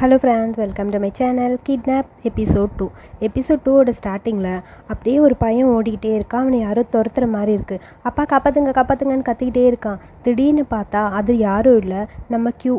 Hello friends welcome to my channel kidnap episode two episode டூவோட ஸ்டார்டிங்கில் அப்படியே ஒரு பையன் ஓடிக்கிட்டே இருக்கான். அவனை யாரோ துரத்துற மாதிரி இருக்குது அப்பா காப்பாத்துங்க காப்பாத்துங்கன்னு கத்திக்கிட்டே இருக்கான். திடீர்னு பார்த்தா அது யாரும் இல்லை நம்ம கியூ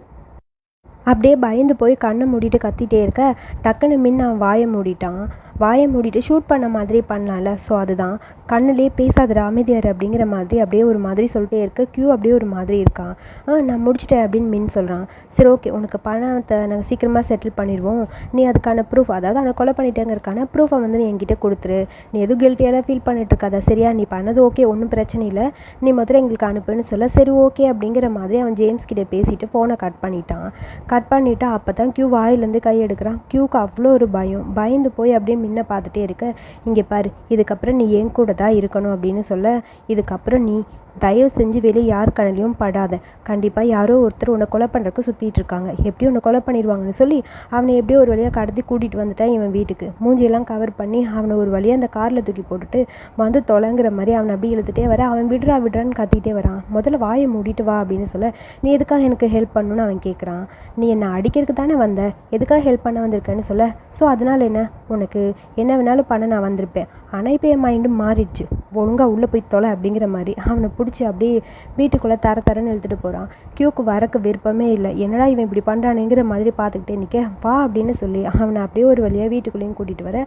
அப்படியே பயந்து போய் கண்ணை மூடிட்டு கத்திகிட்டே இருக்க. டக்குன்னு மின் அவன் வாயை மூடிட்டான். வாயை மூடிட்டு ஷூட் பண்ண மாதிரி பண்ணலாம்ல ஸோ அதுதான். கண்ணுலேயே பேசாதடா அமைதியார் அப்படிங்கிற மாதிரி அப்படியே ஒரு மாதிரி சொல்லிட்டே இருக்க. க்யூ அப்படியே ஒரு மாதிரி இருக்கான் ஆ நான் முடிச்சிட்டேன் அப்படின்னு மின் சொல்கிறான் சரி ஓகே உனக்கு பணத்தை நாங்கள் சீக்கிரமாக செட்டில் பண்ணிடுவோம். நீ அதுக்கான ப்ரூஃப் அதாவது அவனை கொலை பண்ணிட்டேங்கிறக்கான ப்ரூஃபை வந்து நீ என்கிட்ட கொடுத்துரு. நீ எதுவும் கில்ட்டியெல்லாம் ஃபீல் பண்ணிட்டுருக்காதா சரியா? நீ பண்ணது ஓகே ஒன்றும் பிரச்சனை இல்லை. நீ முதல்ல எங்களுக்கு அனுப்புன்னு சொல்ல. சரி ஓகே அப்படிங்கிற மாதிரி அவன் ஜேம்ஸ் கிட்டே பேசிட்டு ஃபோனை கட் பண்ணிட்டான். கட் பண்ணிவிட்டு அப்போ தான் க்யூ வாயிலேருந்து கை எடுக்கிறான். க்யூக்கு அவ்வளோ ஒரு பயம். பயந்து போய் அப்படியே நின்று பார்த்துட்டே இருக்க இங்கே பாரு இதுக்கப்புறம் நீ என் கூட தான் இருக்கணும் அப்படின்னு சொல்ல இதுக்கப்புறம் நீ தயவு செஞ்சு வெளியே யார் கண்ணிலையும் படாத. கண்டிப்பாக யாரோ ஒருத்தர் உன்னை கொலை பண்ணுறதுக்கு சுற்றிட்டு இருக்காங்க. எப்படி உன்னை கொலை பண்ணிடுவாங்கன்னு சொல்லி அவனை எப்படியோ ஒரு வழியாக கடத்தி கூட்டிகிட்டு வந்துட்டான் இவன் வீட்டுக்கு. மூஞ்சியெல்லாம் கவர் பண்ணி அவனை ஒரு வழியாக அந்த காரில் தூக்கி போட்டுட்டு வந்து தொலைங்கிற மாதிரி அவனை அப்படி இழுத்துட்டே வர. அவன் விடுறா விடுறான்னு கத்திக்கிட்டே வரான். முதல்ல வாயை மூடிட்டு வா அப்படின்னு சொல்ல நீ எதுக்காக எனக்கு ஹெல்ப் பண்ணணும்னு அவன் கேட்குறான் நீ என்னை அடிக்கிறதுக்கு தானே வந்த? எதுக்காக ஹெல்ப் பண்ண வந்திருக்கேன்னு சொல்ல. ஸோ அதனால் என்ன? உனக்கு என்ன வேணாலும் பண்ண நான் வந்திருப்பேன். ஆனால் இப்போ என் மைண்டும் மாறிடுச்சு. ஒழுங்காக உள்ளே போய் தொலை அப்படிங்கிற மாதிரி அவனை பிடிச்சி அப்படியே வீட்டுக்குள்ளே தர தரன்னு இழுத்துட்டு போகிறான் கியூக்கு வரக்கு விருப்பமே இல்லை. என்னடா இவன் இப்படி பண்ணுறானுங்கிற மாதிரி பார்த்துக்கிட்டே நிற்க வா அப்படின்னு சொல்லி அவனை அப்படியே ஒரு வழியாக வீட்டுக்குள்ளேயும் கூட்டிகிட்டு வர.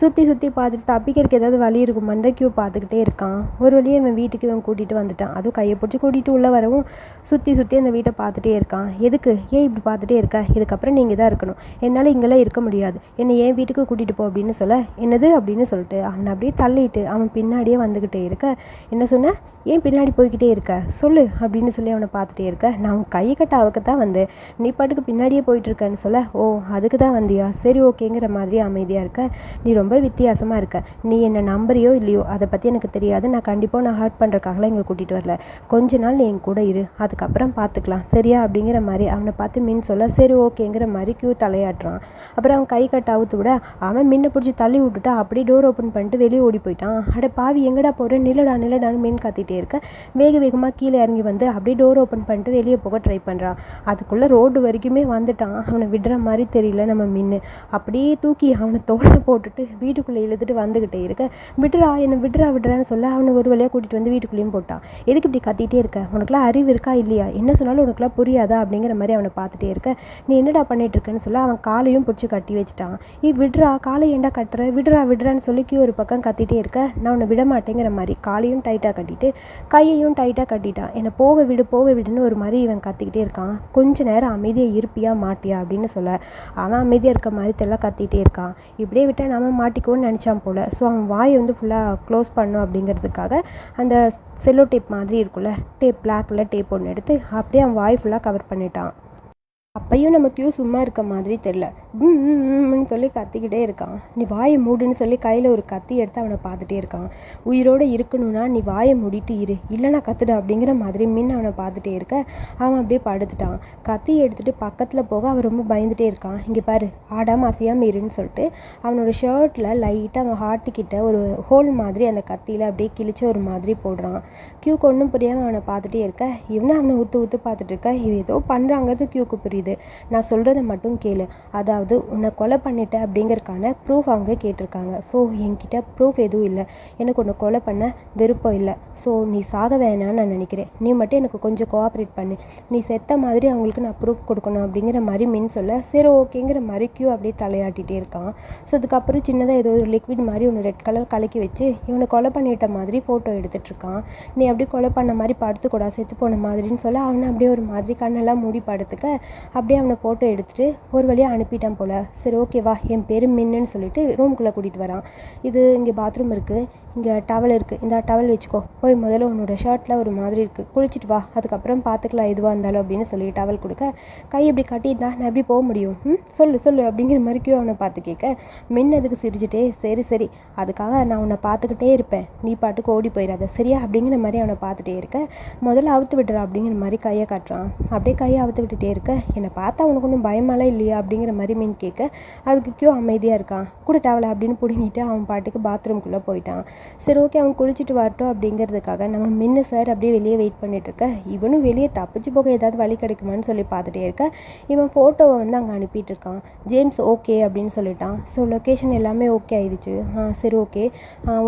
சுற்றி சுற்றி பார்த்துட்டு தப்பிக்கிறதுக்கு ஏதாவது வழி இருக்குமான்னு கியூ பார்த்துக்கிட்டே இருக்கான். ஒரு வழியாக இவன் வீட்டுக்கு இவன் கூட்டிகிட்டு வந்துட்டான். அதுவும் கையை பிடிச்சி கூட்டிகிட்டு உள்ளே வரவும் சுற்றி சுற்றி அந்த வீட்டை பார்த்துட்டே இருக்கான். எதுக்கு? ஏன் இப்படி பார்த்துட்டே இருக்க? இதுக்கப்புறம் நீங்கள் தான் இருக்கணும். என்னால் இங்கெல்லாம் இருக்க முடியாது. என்னை ஏன் வீட்டுக்கு கூட்டிகிட்டு போ அப்படின்னு சொல்ல? என்னது? அப்படின்னு சொல்லிட்டு அவனை அப்படியே தள்ளிட்டு அவன் பின்னாடியே வந்துக்கிட்டே இருக்க. என்ன சொன்ன? ஏன் பின்னாடி போய்கிட்டே இருக்க. சொல்லு அப்படின்னு சொல்லி அவனை பார்த்துட்டே இருக்க. நான் உன் கை கட்ட அவக்கு தான் வந்தேன். நீ பாட்டுக்கு பின்னாடியே போயிட்டு இருக்கேன்னு சொல்ல ஓ அதுக்கு தான் வந்தியா? சரி ஓகேங்கிற மாதிரி அமைதியாக இருக்க. நீ ரொம்ப வித்தியாசமாக இருக்க. நீ என்னை நம்புறியோ இல்லையோ அதை பற்றி எனக்கு தெரியாது. நான் கண்டிப்பாக நான் ஹர்ட் பண்ணுறக்காகலாம் இங்கே கூட்டிகிட்டு வரல. கொஞ்ச நாள் நீ என் கூட இரு. அதுக்கப்புறம் பார்த்துக்கலாம் சரியா? அப்படிங்கிற மாதிரி அவனை பார்த்து மின் சொல்ல சரி ஓகேங்கிற மாதிரி கியூ தலையாட்டுறான். அப்புறம் அவன் கை கட்ட அவுத்து விட அவன் மின்னை பிடிச்சி தள்ளி விட்டுட்டு அப்படியே டோர் ஓப்பன் பண்ணிட்டு வெளியே ஓடி போயிட்டான். அட பாவி எங்கடா போகிறேன் நிலடா நிலடான்னு மின் காத்திட்டே இருக்க. வேக வேகமாக கீழே இறங்கி வந்து அப்படியே டோர் ஓப்பன் பண்ணிட்டு வெளியே போக ட்ரை பண்ணுறான் அதுக்குள்ளே ரோடு வரைக்குமே வந்துட்டான். அவனை விடுற மாதிரி தெரியல நம்ம மின்னு. அப்படியே தூக்கி அவனை தோலை போட்டுட்டு வீட்டுக்குள்ளே இழுத்துட்டு வந்துக்கிட்டே இருக்க. விடுறா என்னை விடுறா விடுறான்னு சொல்ல அவனை ஒரு வழியாக கூட்டிகிட்டு வந்து வீட்டுக்குள்ளேயும் போட்டான் எதுக்கு இப்படி கத்திட்டே இருக்க? உனக்குலாம் அறிவு இருக்கா இல்லையா? என்ன சொன்னாலும் உனக்குலாம் புரியாதா அப்படிங்கிற மாதிரி அவனை பார்த்துட்டே இருக்க. நீ என்னடா பண்ணிட்டு இருக்கேன்னு சொல்ல அவன் காலையும் பிடிச்சி கட்டி வச்சுட்டான். ஏ விடுறா காலை ஏண்டா கட்டுற? விடுறா விடுறான்னு சொல்லி கியூ ஒரு பக்கம் கத்திட்டே இருக்க. நான் உன்னை விட மாட்டேங்கிற மாதிரி காலையும் டைட்டாக கட்டிட்டு கையையும் டைட்டாக கட்டிட்டான். என்னை போக விடு போக விடுன்னு ஒரு மாதிரி இவன் கத்திக்கிட்டே இருக்கான். கொஞ்ச நேரம் அமைதியாக இருப்பியா மாட்டியா? அப்படின்னு சொல்ல அவன் அமைதியாக இருக்க மாதிரி தெல்லாம் கத்திக்கிட்டே இருக்கான். இப்படியே விட்டால் நம்ம மாட்டிக்குவோன்னு நினச்சான் போல். ஸோ அவன் வாயை வந்து ஃபுல்லாக க்ளோஸ் பண்ணும் அப்படிங்கிறதுக்காக அந்த செல்லோ டேப் மாதிரி இருக்குல்ல டேப் பிளாக்கில் டேப் ஒன்று எடுத்து அப்படியே அவன் வாய் ஃபுல்லாக கவர் பண்ணிட்டான். அப்பையும் நம்ம கியூ சும்மா இருக்க மாதிரி தெரில ம்னு சொல்லி கத்திக்கிட்டே இருக்கான். நீ வாயை மூடுன்னு சொல்லி கையில் ஒரு கத்தி எடுத்து அவனை பார்த்துட்டே இருக்கான். உயிரோடு இருக்கணும்னா நீ வாயை மூடிட்டு இரு. இல்லைனா கத்துட அப்படிங்கிற மாதிரி மின் அவனை பார்த்துட்டே இருக்க. அவன் அப்படியே படுத்துட்டான். கத்தி எடுத்துகிட்டு பக்கத்தில் போக அவன் ரொம்ப பயந்துட்டே இருக்கான். இங்கே பாரு ஆடாமல் அசையாமல் இருன்னு சொல்லிட்டு அவனோட ஷர்ட்டில் லைட்டாக அவன் ஹார்ட்டுக்கிட்ட ஒரு ஹோல் மாதிரி அந்த கத்தியில் அப்படியே கிழிச்சு ஒரு மாதிரி போடுறான். கியூக்கு ஒன்றும் புரியாமல் அவனை பார்த்துட்டே இருக்க. இவனை அவனை ஊற்று ஊற்று பார்த்துட்டு இருக்க. இவன் ஏதோ பண்ணுறாங்கிறது கியூக்கு புரியுது. நான் சொல்கிறத மட்டும் கேளு. அதாவது உன்னை கொலை பண்ணிட்ட அப்படிங்கிறக்கான ப்ரூஃப் அவங்க கேட்டிருக்காங்க. ஸோ என்கிட்ட ப்ரூஃப் எதுவும் இல்லை. எனக்கு உன்னை கொலை பண்ண விருப்பம் இல்லை. ஸோ நீ சாக வேணான்னு நான் நினைக்கிறேன். நீ மட்டும் எனக்கு கொஞ்சம் கோஆப்ரேட் பண்ணு. நீ செத்த மாதிரி அவங்களுக்கு நான் ப்ரூஃப் கொடுக்கணும் அப்படிங்கிற மாதிரி மின் சொல்ல சரி ஓகேங்கிற மாதிரி க்யூ அப்படியே தலையாட்டிகிட்டே இருக்கான். ஸோ அதுக்கப்புறம் சின்னதாக ஏதோ ஒரு லிக்விட் மாதிரி ஒன்று ரெட் கலர் கலக்கி வச்சு இவனை கொலை பண்ணிட்ட மாதிரி ஃபோட்டோ எடுத்துகிட்டு இருக்கான். நீ அப்படியே கொலை பண்ண மாதிரி படுத்துக்கூடா செத்து போன மாதிரின்னு சொல்ல அவனை அப்படியே ஒரு மாதிரி கண்ணெல்லாம் மூடி படுத்துக்க. அப்படியே அவனை ஃபோட்டோ எடுத்துகிட்டு ஒரு வழியாக அனுப்பிட்டான் போல். சரி ஓகேவா என் பேர் மின்னுன்னு சொல்லிட்டு ரூம்குள்ளே கூட்டிகிட்டு வரான். இது இங்கே பாத்ரூம் இருக்குது இங்கே டவல் இருக்குது இந்த டவல் வச்சுக்கோ. போய் முதல்ல உன்னோட ஷர்ட்டில் ஒரு மாதிரி இருக்குது குளிச்சுட்டு வா. அதுக்கப்புறம் பார்த்துக்கலாம் எதுவாக இருந்தாலும் அப்படின்னு சொல்லி டவல் கொடுக்க. கை இப்படி கட்டியிருந்தா நான் எப்படி போக முடியும்? ம்? சொல்லு சொல்லு அப்படிங்கிற மாதிரி அவனை பார்த்து கேட்க. மின் அதுக்கு சிரிச்சிட்டே சரி சரி. அதுக்காக நான் உன்னை பார்த்துக்கிட்டே இருப்பேன். நீ பாட்டுக்கு ஓடி போயிடாத சரியா? அப்படிங்கிற மாதிரி அவனை பார்த்துட்டே இருக்க. முதல்ல அவுத்து விடுறா அப்படிங்கிற மாதிரி கையை காட்டுறான். அப்படியே கையை அவுத்து விட்டுட்டே இருக்க. என்னை பார்த்தா உனக்கு ஒன்றும் பயமாலாம் இல்லையா? அப்படிங்கிற மாதிரி மீன் கேட்க. அதுக்கு கியூ அமைதியாக இருக்கான். கூட டவலை அப்படின்னு பிடுங்கிட்டு அவன் பாட்டுக்கு பாத்ரூம்குள்ளே போயிட்டான். சரி ஓகே அவன் குளிச்சுட்டு வரட்டும் அப்படிங்கிறதுக்காக நம்ம மின்னு சார் அப்படியே வெளியே வெயிட் பண்ணிட்டு இருக்க இவனும் வெளியே தப்பிச்சு போக ஏதாவது வழி கிடைக்குமான்னு சொல்லி பார்த்துட்டே இருக்க. இவன் ஃபோட்டோவை வந்து அங்கே அனுப்பிட்டு இருக்கான் ஜேம்ஸ் ஓகே அப்படின்னு சொல்லிட்டான். ஸோ லொக்கேஷன் எல்லாமே ஓகே ஆயிடுச்சு. ஆ சரி ஓகே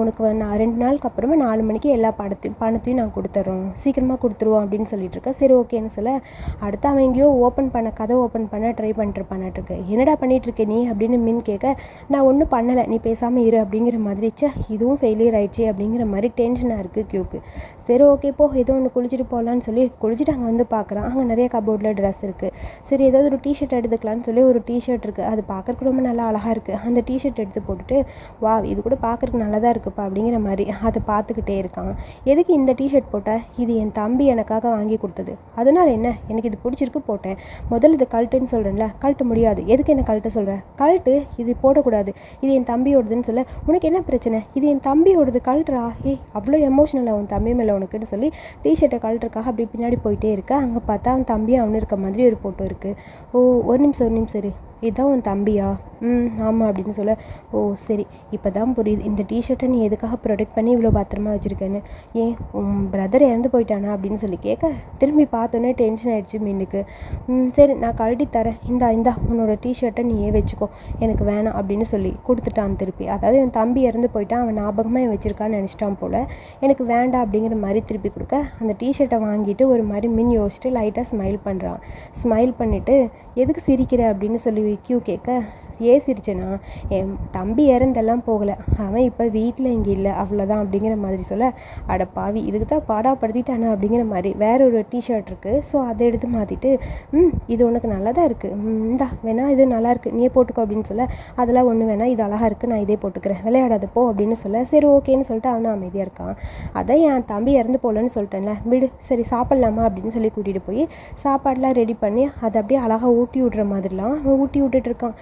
உனக்கு நான் ரெண்டு நாளுக்கு அப்புறமா நாலு மணிக்கு எல்லா படத்தையும் பணத்தையும் நான் கொடுத்துட்றோம் சீக்கிரமாக கொடுத்துருவோம் அப்படின்னு சொல்லிட்டு இருக்க சரி ஓகேன்னு சொல்ல அடுத்து அவன் எங்கேயோ ஓப்பன் பண்ண கதை ஓப்பன் பண்ண ட்ரை பண்ணிட்டு இருக்கு என்னடா பண்ணிட்டு நீ அப்படின்னு மின் கேட்க நான் ஒன்றும் பண்ணலை. நீ பேசாமல் இரு அப்படிங்கிற மாதிரி சே இதுவும் ஃபெயிலியர் ஆயிடுச்சு அப்படிங்கிற மாதிரி டென்ஷனாக இருக்குது க்யூக்கு சரி ஓகே போ ஏதோ ஒன்று குளிச்சுட்டு போகலான்னு சொல்லி குளிச்சுட்டு அங்கே வந்து பார்க்குறான் அங்கே நிறைய கபோர்டில் ட்ரெஸ் இருக்குது சரி ஏதாவது ஒரு டிஷர்ட் எடுத்துக்கலான்னு சொல்லி ஒரு டிஷர்ட் இருக்குது அது பார்க்குறக்கு ரொம்ப நல்லா அழகாக இருக்குது அந்த டிஷர்ட் எடுத்து போட்டுட்டு வா இது கூட பார்க்குறக்கு நல்லா தான் இருக்குப்பா அப்படிங்கிற மாதிரி அதை பார்த்துக்கிட்டே இருக்கான். எதுக்கு இந்த டிஷர்ட் போட்டால் இது என் தம்பி எனக்காக வாங்கி கொடுத்தது. அதனால் என்ன? எனக்கு இது பிடிச்சிருக்கு போட்டேன். முதல்ல இது கழட்டுன்னு சொல்கிறேன்ல கழட்ட முடியாது. எதுக்கு என்ன கழட்ட சொல்கிறேன் கழட்டு இது போடக்கூடாது. இது என் தம்பியோடதுன்னு சொல்ல உனக்கு என்ன பிரச்சனை? இது என் தம்பி தம்பியோடது கழட்டுறா. ஏ அவ்வளோ எமோஷனல் அவன் தம்பி மேலே உனக்குன்னு சொல்லி டிஷர்ட்டை கழட்டுறக்காக அப்படி பின்னாடி போயிட்டே இருக்க. அங்கே பார்த்தா அவன் தம்பியும் அவனு இருக்க மாதிரி ஒரு ஃபோட்டோ இருக்குது ஓ ஒரு நிமிஷம் ஒரு நிமிஷம் சரி இதுதான் உன் தம்பியா? ம் ஆமாம் அப்படின்னு சொல்ல ஓ சரி இப்போ தான் புரியுது. இந்த டிஷர்ட்டை நீ எதுக்காக ப்ரொடெக்ட் பண்ணி இவ்வளோ பத்திரமா வச்சுருக்கேன்னு? ஏன் உன் பிரதர் இறந்து போயிட்டானா? அப்படின்னு சொல்லி கேட்க திரும்பி பார்த்தோன்னே டென்ஷன் ஆகிடுச்சு மீனுக்கு. ம் சரி நான் கழட்டி தரேன். இந்தா இந்தா உன்னோட டிஷர்ட்டை நீயே வச்சுக்கோ. எனக்கு வேணாம் அப்படின்னு சொல்லி கொடுத்துட்டான் திருப்பி. அதாவது என் தம்பி இறந்து போயிட்டான் அவன் ஞாபகமாக வச்சுருக்கான்னு நினச்சிட்டான் போல். எனக்கு வேண்டாம் அப்படிங்கிற மாதிரி திருப்பி கொடுக்க அந்த டிஷர்ட்டை வாங்கிட்டு ஒரு மாதிரி மின் யோசிச்சுட்டு லைட்டாக ஸ்மைல் பண்ணுறான் ஸ்மைல் பண்ணிவிட்டு எதுக்கு சிரிக்கிற? அப்படின்னு சொல்லி கியூ கேட்க ஏன் சிரிச்சேன்னா என் தம்பி இறந்தெல்லாம் போகலை. அவன் இப்போ வீட்டில் இங்கே இல்லை. அவ்வளோதான் அப்படிங்கிற மாதிரி சொல்ல அட பாவி இதுக்கு தான் பாடாப்படுத்திட்டானா அப்படிங்கிற மாதிரி வேற ஒரு டிஷர்ட் இருக்குது ஸோ அதை எடுத்து மாற்றிட்டு ம் இது உனக்கு நல்லா தான் இருக்குது இந்தா வேணா இது நல்லா இருக்குது நீயே போட்டுக்கோ அப்படின்னு சொல்ல அதெல்லாம் ஒன்று வேணா இது அழகாக இருக்குது நான் இதே போட்டுக்கிறேன். விளையாடாத போ அப்படின்னு சொல்ல சரி ஓகேன்னு சொல்லிட்டு அவனும் அமைதியாக இருக்கான். அதான் என் தம்பி இறந்து போகலன்னு சொல்லிட்டேன்ல. விடு சரி சாப்பிட்லாமா அப்படின்னு சொல்லி கூட்டிகிட்டு போய் சாப்பாடெலாம் ரெடி பண்ணி அதை அப்படியே அழகாக ஊட்டி விட்ற மாதிரிலாம் அவன் ஊட்டி விட்டுட்டு இருக்கான்.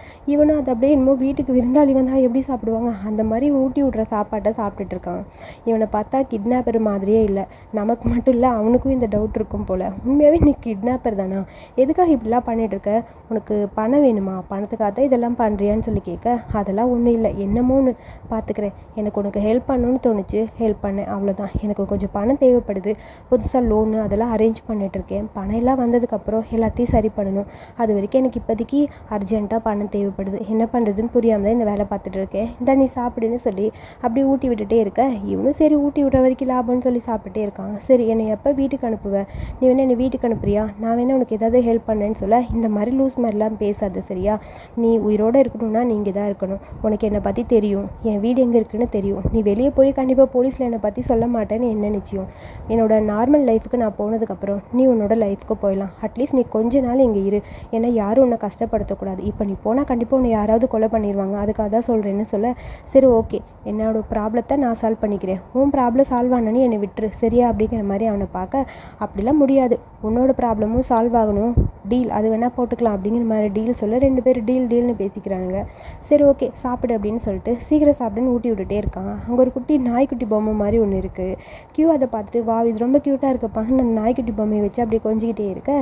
இவனும் அது அப்படியே என்னமோ வீட்டுக்கு விருந்தாளி வந்தால் எப்படி சாப்பிடுவாங்க? அந்த மாதிரி ஊட்டி விட்ற சாப்பாட்டை சாப்பிட்டுட்டு இருக்கான். இவனை பார்த்தா கிட்னாப்பர் மாதிரியே இல்லை. நமக்கு மட்டும் இல்லை அவனுக்கும் இந்த டவுட் இருக்கும் போல். உண்மையாகவே நீ கிட்னாப்பர் தானா? எதுக்காக இப்படிலாம் பண்ணிகிட்டு இருக்க? உனக்கு பணம் வேணுமா? பணத்துக்காக தான் இதெல்லாம் பண்ணுறியான்னு சொல்லி கேட்க அதெல்லாம் ஒன்றும் இல்லை. என்னமோன்னு பார்த்துக்கிறேன் எனக்கு உனக்கு ஹெல்ப் பண்ணணும்னு தோணுச்சு. ஹெல்ப் பண்ணேன். அவ்வளோதான் எனக்கு கொஞ்சம் பணம் தேவைப்படுது. புதுசாக லோனு அதெல்லாம் அரேஞ்ச் பண்ணிகிட்ருக்கேன் இருக்கேன். பணம் எல்லாம் வந்ததுக்கப்புறம் எல்லாத்தையும் சரி பண்ணணும். அது வரைக்கும் எனக்கு இப்போதைக்கு அர்ஜென்ட்டாக பணம் தேவைப்படுது. என்ன பண்ணுறதுன்னு புரியாமல் தான் இந்த வேலை பார்த்துட்டு இருக்கேன். இந்த நீ சாப்பிடுன்னு சொல்லி அப்படியே ஊட்டி விட்டுட்டே இருக்க. இவனும் சரி ஊட்டி விடுற வரைக்கும் லாபம்னு சொல்லி சாப்பிட்டுட்டே இருக்காங்க சரி என்னை எப்போ வீட்டுக்கு அனுப்புவேன் நீ வேணா என்னை வீட்டுக்கு அனுப்புறியா? நான் வேணா உனக்கு ஏதாவது ஹெல்ப் பண்ணேன்னு சொல்ல. இந்த மாதிரி லூஸ் மாதிரிலாம் பேசாத சரியா? நீ உயிரோடு இருக்கணும்னா நீங்கள் தான் இருக்கணும். உனக்கு என்னை பற்றி தெரியும். என் வீடு எங்கே இருக்குன்னு தெரியும். நீ வெளியே போய் கண்டிப்பாக போலீஸில் என்னை பற்றி சொல்ல மாட்டேன்னு என்ன நிச்சயம்? என்னோட நார்மல் லைஃபுக்கு நான் போனதுக்கப்புறம் நீ உன்னோட லைஃப்க்கு போயிடலாம். அட்லீஸ்ட் நீ கொஞ்ச நாள் இங்கே இரு. ஏன்னா யாரும் உன்னை கஷ்டப்படுத்தக்கூடாது. இப்போ நீ போனால் கண்டிப்பாக உன்னை யாராவது கொலை பண்ணிடுவாங்க அதுக்காக தான் சொல்கிறேன்னு சொல்ல சரி ஓகே. என்னோட ப்ராப்ளத்தை நான் சால்வ் பண்ணிக்கிறேன். உன் ப்ராப்ளம் சால்வ் ஆனோன்னு என்னை விட்டுரு. சரியா? அப்படிங்கிற மாதிரி அவனை பார்க்க அப்படிலாம் முடியாது. உன்னோட ப்ராப்ளமும் சால்வ் ஆகணும். டீல் அது வேணால் போட்டுக்கலாம் அப்படிங்கிற மாதிரி டீல் சொல்ல ரெண்டு பேரும் டீல் டீல்னு பேசிக்கிறானுங்க. சரி ஓகே. சாப்பிடு அப்படின்னு சொல்லிட்டு சீக்கிரம் சாப்பிடுன்னு ஊட்டி விட்டுட்டே இருக்கான். அங்கே ஒரு குட்டி நாய்க்குட்டி பொம்மை மாதிரி ஒன்று இருக்குது கியூ அதை பார்த்துட்டு வா இது ரொம்ப க்யூட்டாக இருக்கப்பான்னு அந்த நாய்க்குட்டி பொம்மையை வச்சு அப்படியே கொஞ்சிக்கிட்டே இருக்க.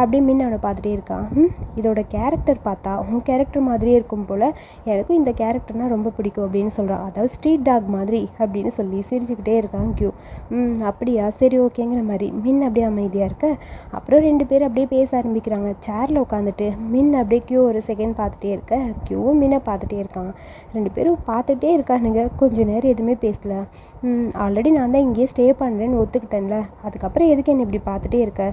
அப்படியே மின்ன அவனை பார்த்துட்டே இருக்கான். இதோட கேரக்டர் பார்த்தா உன் கேரக்டர் மாதிரி மாதிரியே இருக்கும் போல் எனக்கும் இந்த கேரக்டர்னால் ரொம்ப பிடிக்கும் அப்படின்னு சொல்கிறான் அதாவது ஸ்ட்ரீட் டாக் மாதிரி அப்படின்னு சொல்லி சிரிச்சுக்கிட்டே இருக்கான் கியூ ம் அப்படியா? சரி ஓகேங்கிற மாதிரி. மின் அப்படியே அமைதியாக இருக்க. அப்புறம் ரெண்டு பேர் அப்படியே பேச ஆரம்பிக்கிறாங்க. சேரில் உட்காந்துட்டு மின் அப்படியே கியூ ஒரு செகண்ட் பார்த்துட்டே இருக்க. கியூவும் மின்னை பார்த்துட்டே இருக்கான். ரெண்டு பேரும் பார்த்துட்டே இருக்கானுங்க. கொஞ்சம் நேரம் எதுவுமே பேசல. ஆல்ரெடி நான் தான் இங்கேயே ஸ்டே பண்ணுறேன்னு ஒத்துக்கிட்டேன்ல. அதுக்கப்புறம் எதுக்கு என்னை இப்படி பார்த்துட்டே இருக்க?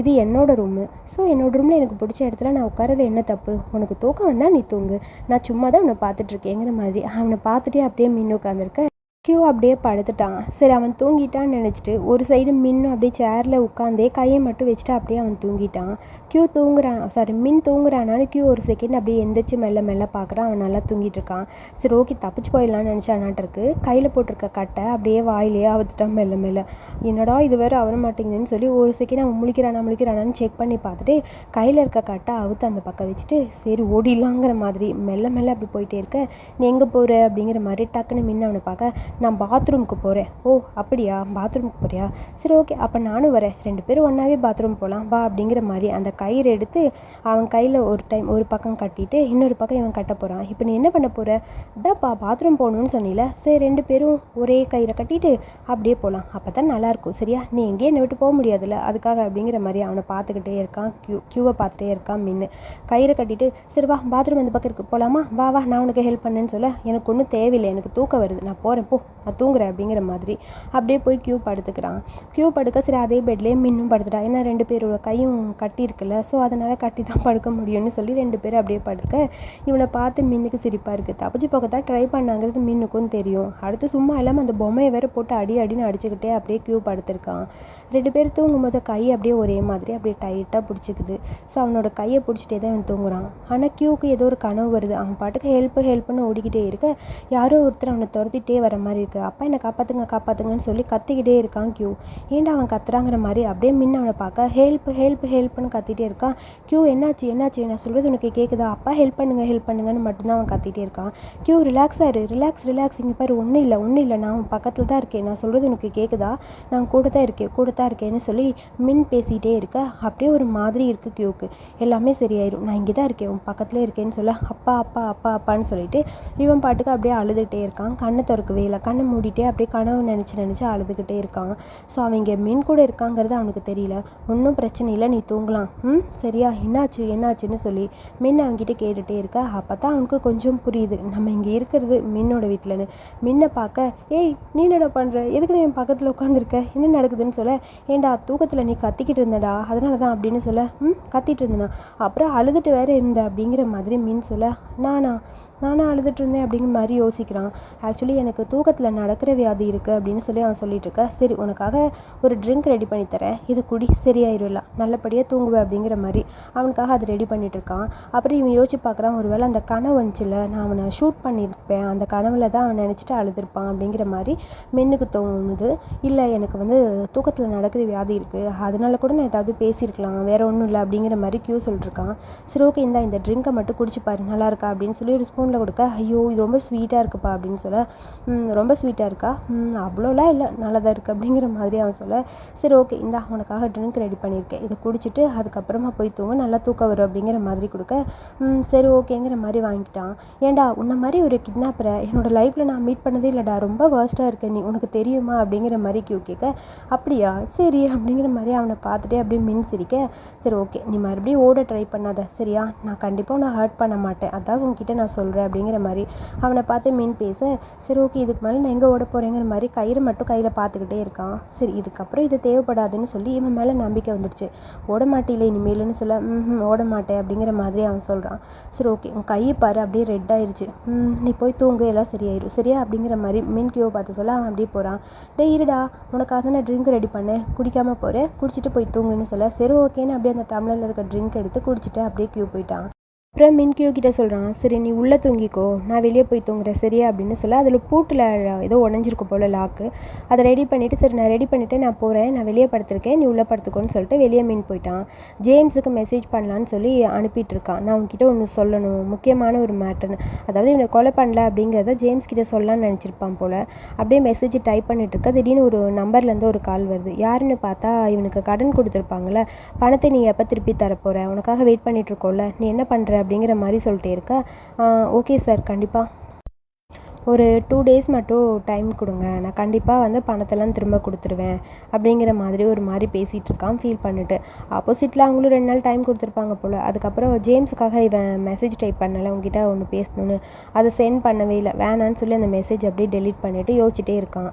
இது என்னோட ரூமு ஸோ என்னோட ரூமில் எனக்கு பிடிச்ச இடத்துல நான் உட்காரது என்ன தப்பு? உனக்கு தூக்கம் வந்தால் நீ தூங்கு. நான் சும்மா தான் உன்னை பார்த்துட்ருக்கேங்கிற மாதிரி. அவனை பார்த்துட்டே அப்படியே மின்னு உட்காந்துருக்க கியூ அப்படியே படுத்துட்டான். சரி அவன் தூங்கிட்டான்னு நினச்சிட்டு ஒரு சைடு மின்னும் அப்படியே சேரில் உட்காந்தே கையை மட்டும் வச்சுட்டு அப்படியே அவன் தூங்கிட்டான். கியூ தூங்குறான் சாரி மின் தூங்குறானாலும் கியூ ஒரு செகண்ட் அப்படியே எந்திரிச்சு மெல்ல மெல்ல பார்க்குறான். அவன் நல்லா தூங்கிட்டு இருக்கான். சரி ஓகே தப்பிச்சு போயிடலான்னு நினச்சானாட்டு இருக்கு? கையில் போட்டிருக்க கட்டை அப்படியே வாயிலேயே அவுத்துட்டான் மெல்ல மெல்ல. என்னடா இது வேறு அவன மாட்டேங்குதுன்னு சொல்லி ஒரு செகண்ட் அவன் முழிக்கிறானா முழிக்கிறானான்னு செக் பண்ணி பார்த்துட்டு கையில் இருக்க கட்டை அவுத்து அந்த பக்கம் வச்சுட்டு சரி ஓடிடலாங்கிற மாதிரி மெல்ல மெல்ல அப்படி போயிட்டே இருக்க நீ எங்கே போகிற அப்படிங்கிற மாதிரி டக்குன்னு மின் அவனை பார்க்க நான் பாத்ரூமுக்கு போகிறேன் ஓ அப்படியா? பாத்ரூமுக்கு போறியா? சரி ஓகே அப்போ நானும் வரேன். ரெண்டு பேரும் ஒன்றாவே பாத்ரூம் போகலாம் வா அப்படிங்கிற மாதிரி அந்த கயிறு எடுத்து அவன் கையில் ஒரு டைம் ஒரு பக்கம் கட்டிட்டு இன்னொரு பக்கம் இவன் கட்ட போகிறான் இப்போ நீ என்ன பண்ண போகிற அதான்ப்பா பாத்ரூம் போகணுன்னு சொன்னில. சரி ரெண்டு பேரும் ஒரே கயிறை கட்டிட்டு அப்படியே போகலாம் அப்போ தான் நல்லாயிருக்கும் சரியா? நீ எங்கேயும் என்னை விட்டு போக முடியாதுல்ல. அதுக்காக அப்படிங்கிற மாதிரி அவனை பார்த்துக்கிட்டே இருக்கான். க்யூ க்யூவை பார்த்துட்டே இருக்கான் மின்னு. கயிறை கட்டிட்டு சரி வா பாத்ரூம் அந்த பக்கம் இருக்கு. போகலாமா வா வா நான் உனக்கு ஹெல்ப் பண்ணேன்னு சொல்ல. எனக்கு ஒன்றும் தேவையில்லை. எனக்கு தூக்கம் வருது. நான் போகிறேன் போ. Ciao. நான் தூங்குறேன் அப்படிங்கிற மாதிரி அப்படியே போய் க்யூ படுத்துக்கிறான். க்யூ படுக்க சரி அதே பெட்லேயே மின்னும் படுத்துட்டா. ஏன்னா ரெண்டு பேரோட கையும் கட்டியிருக்குல்ல ஸோ அதனால் கட்டி தான் படுக்க முடியும்னு சொல்லி ரெண்டு பேரும் அப்படியே படுக்க இவனை பார்த்து மின்னுக்கு சிரிப்பாக இருக்குது தப்பிச்சு போக தான் ட்ரை பண்ணாங்கிறது மின்னுக்கும் தெரியும். அடுத்து சும்மா இல்லாமல் அந்த பொம்மையை வேற போட்டு அடி அடின்னு அடிச்சுக்கிட்டே அப்படியே க்யூ படுத்திருக்கான். ரெண்டு பேர் தூங்கும்போது கை அப்படியே ஒரே மாதிரி அப்படியே டைட்டாக பிடிச்சிக்குது. ஸோ அவனோட கையை பிடிச்சிட்டே தான் அவன் தூங்குறான். ஆனால் க்யூக்கு ஏதோ ஒரு கனவு வருது. அவன் பாட்டுக்கு ஹெல்ப்பு ஹெல்ப்னு ஓடிக்கிட்டே இருக்க யாரோ ஒருத்தர் அவனை துரத்திட்டே வர மாதிரி இருக்கு. அப்பா என்னை காப்பாற்றுங்க காப்பாற்றுங்கன்னு சொல்லி கத்திக்கிட்டே இருக்கான் க்யூ ஏன்டா அவன் கத்துறாங்கிற மாதிரி அப்படியே மின்ன அவனை பார்க்க ஹெல்ப் ஹெல்ப் ஹெல்ப்னு கத்திட்டே இருக்கான். க்யூ என்னாச்சு என்னாச்சு? நான் சொல்கிறது உனக்கு கேட்குதா அப்பா ஹெல்ப் பண்ணுங்க ஹெல்ப் பண்ணுங்கன்னு மட்டும்தான் அவன் கத்திட்டே இருக்கான். க்யூ ரிலாக்ஸாக இரு ரிலாக்ஸ் ரிலாக்ஸ் இங்கே பாரு ஒன்றும் இல்லை ஒன்றும் இல்லை. நான் உன் பக்கத்தில் தான் இருக்கேன். நான் சொல்கிறது உனக்கு கேட்குதா நான் கூட தான் இருக்கேன் கூட தான் இருக்கேன்னு சொல்லி மின் பேசிகிட்டே இருக்க. அப்படியே ஒரு மாதிரி இருக்குது கியூக்கு எல்லாமே சரியாயிரும். நான் இங்கே தான் இருக்கேன் உன் பக்கத்துலேயே இருக்கேன்னு சொல்ல அப்பா அப்பா அப்பா அப்பான்னு சொல்லிட்டு இவன் பாட்டுக்கு அப்படியே அழுதுகிட்டே இருக்கான். கண்ணை திறக்கவே இல்லை கண்ணை மூடிட்டே அப்படியே கனவு நினச்சி நினச்சி அழுதுகிட்டே இருக்கான் ஸோ அவங்க மின் கூட இருக்காங்கிறது அவனுக்கு தெரியல. ஒன்றும் பிரச்சனை இல்லை நீ தூங்கலாம். ம் சரியா. என்னாச்சு? என்னாச்சுன்னு சொல்லி மின் அவங்ககிட்ட கேட்டுகிட்டே இருக்க. அப்போ தான் அவனுக்கு கொஞ்சம் புரியுது. நம்ம இங்கே இருக்கிறது மின்னோட வீட்டிலன்னு மின்னை பார்க்க ஏய் நீ என்னடா பண்ணுற எதுக்குடா என் பக்கத்தில் உட்காந்துருக்க என்ன நடக்குதுன்னு சொல்ல? ஏன்டா தூக்கத்தில் நீ கத்திக்கிட்டு இருந்தடா? அதனால தான் அப்படின்னு சொல்ல ம் கத்திட்டு இருந்தேனா? அப்புறம் அழுதுட்டு வேற இருந்த அப்படிங்கிற மாதிரி மீன் சொல்ல நானா? நானும் அழுதுட்டு இருந்தேன் அப்படிங்கிற மாதிரி யோசிக்கிறான். ஆக்சுவலி எனக்கு தூக்கத்தில் நடக்கிற வியாதி இருக்குது அப்படின்னு சொல்லி அவன் சொல்லிட்டு இருக்க. சரி உனக்காக ஒரு ட்ரிங்க் ரெடி பண்ணி தரேன். இது குடி சரியாயிரும்ல நல்லபடியாக தூங்குவேன் அப்படிங்கிற மாதிரி அவனுக்காக அது ரெடி பண்ணிட்டு இருக்கான். அப்புறம் இவன் யோசிச்சு பார்க்குறான் ஒருவேளை அந்த கனவு வந்துச்சுல நான் அவனை ஷூட் பண்ணியிருப்பேன் அந்த கனவுல தான் அவன் நினச்சிட்டு அழுதுருப்பான் அப்படிங்கிற மாதிரி மென்னுக்கு தோணுது. இல்லை எனக்கு வந்து தூக்கத்தில் நடக்கிற வியாதி இருக்குது அதனால கூட நான் ஏதாவது பேசியிருக்கலாம். வேற ஒன்றும் இல்லை அப்படிங்கிற மாதிரி க்யூ சொல்லிட்டுருக்கான் சரி ஓகே இந்த இந்த ட்ரிங்கை மட்டும் குடிச்சு பாரு. நல்லா இருக்கா? அப்படின்னு சொல்லி ஒரு ஸ்பூனில் கொடுக்க ஐயோ இது ரொம்ப ஸ்வீட்டாக இருக்குப்பா அப்படின்னு சொல்ல ரொம்ப ஸ்வீட்டாக இருக்கா? "ம், அவ்வளோலாம் இல்லை நல்லா தான் இருக்குது அப்படிங்கிற மாதிரி அவன் சொல்ல சரி ஓகே இந்தா உனக்காக ட்ரிங்க் ரெடி பண்ணியிருக்கேன். இதை குடிச்சிட்டு அதுக்கப்புறமா போய் தூங்க நல்லா தூக்கம் வரும் அப்படிங்கிற மாதிரி கொடுக்க "ம், சரி ஓகேங்கிற மாதிரி வாங்கிட்டான். ஏன்டா உன்ன மாதிரி ஒரு கிட்னாப்பரை என்னோடய லைஃப்பில் நான் மீட் பண்ணதே இல்லைடா ரொம்ப வேர்ஸ்ட்டாக இருக்க நீ உனக்கு தெரியுமா? அப்படிங்கிற மாதிரி கியூ கேட்க அப்படியா? சரி அப்படிங்கிற மாதிரி அவனை பார்த்துட்டே அப்படியே மின் சிரிக்க சரி ஓகே நீ மறுபடியும் ஓட ட்ரை பண்ணாத சரியா? நான் கண்டிப்பாக உன்னை ஹர்ட் பண்ண மாட்டேன். அதான் உங்ககிட்ட நான் சொல்கிறேன் அப்படிங்கிற மாதிரி அவனை பார்த்து மின் பேச. சரி ஓகே இதுக்கு மேலே நான் எங்கே ஓட போகிறேங்கிற மாதிரி கயிறு மட்டும் கையில் பார்த்துக்கிட்டே இருக்கான். சரி இதுக்கப்புறம் இது தேவைப்படாதுன்னு சொல்லி இவன் மேலே நம்பிக்கை வந்துடுச்சு. ஓட மாட்டேல இனிமேலுன்னு சொல்ல ம் ஓட மாட்டேன் அப்படிங்கிற மாதிரி அவன் சொல்கிறான் சரி ஓகே உன் கையை பாரு அப்படியே ரெட் ஆயிருச்சு. நீ போய் தூங்கு எல்லாம் சரியாயிரும். சரியா? அப்படிங்கிற மாதிரி மின் கியூவை பார்த்து சொல்ல அவன் அப்படியே போகிறான் டே இருடா உனக்காக நான் ட்ரிங்க் ரெடி பண்ணேன். குடிக்காமல் போகிறேன் குடிச்சிட்டு போய் தூங்குன்னு சொல்ல. சரி ஓகேன்னு அப்படியே அந்த டம்ளரில் இருக்க ட்ரிங்க் எடுத்து குடிச்சிட்டு அப்படியே கியூ போயிட்டான். அப்புறம் மின்கியோ கிட்ட சொல்கிறான் சரி நீ உள்ளே தூங்கிக்கோ. நான் வெளியே போய் தூங்குறேன். சரியா? அப்படின்னு சொல்ல அதில் பூட்டில் ஏதோ உடஞ்சிருக்கும் போல் லாக்கு அதை ரெடி பண்ணிவிட்டு சரி நான் ரெடி பண்ணிவிட்டு நான் போகிறேன் நான் வெளியே படுத்துருக்கேன். நீ உள்ளே படுத்துக்கோன்னு சொல்லிட்டு வெளியே மீன் போயிட்டான். ஜேம்ஸுக்கு மெசேஜ் பண்ணலான்னு சொல்லி அனுப்பிட்டு இருக்கான். நான் உங்ககிட்ட ஒன்று சொல்லணும். முக்கியமான ஒரு மேட்டர்னு அதாவது இவனை கொலை பண்ணல அப்படிங்கிறத ஜேம்ஸ் கிட்ட சொல்லலாம்னு நினச்சிருப்பான் போல். அப்படியே மெசேஜ் டைப் பண்ணிட்டு இருக்க. திடீர்னு ஒரு நம்பர்லேருந்து ஒரு கால் வருது. யாருன்னு பார்த்தா இவனுக்கு கடன் கொடுத்துருப்பாங்கள்ல பணத்தை நீ எப்போ திருப்பி தரப்போகிற உனக்காக வெயிட் பண்ணிகிட்ருக்கோல்ல நீ என்ன பண்ணுற அப்படிங்கிற மாதிரி சொல்லிட்டே இருக்க? ஓகே சார் கண்டிப்பாக ஒரு டூ டேஸ் மட்டும் டைம் கொடுங்க. நான் கண்டிப்பாக வந்து பணத்தெல்லாம் திரும்ப கொடுத்துருவேன் அப்படிங்கிற மாதிரி ஒரு மாதிரி பேசிகிட்டு இருக்கான் ஃபீல் பண்ணிட்டு. ஆப்போசிட்டில் அவங்களும் ரெண்டு நாள் டைம் கொடுத்துருப்பாங்க போல். அதுக்கப்புறம் ஜேம்ஸுக்காக இவன் மெசேஜ் டைப் பண்ணல. உங்ககிட்ட ஒன்று பேசணும்னு. அதை சென்ட் பண்ணவே இல்லை. வேணான்னு சொல்லி அந்த மெசேஜ் அப்படியே டெலிட் பண்ணிவிட்டு யோசிச்சிட்டே இருக்கான்.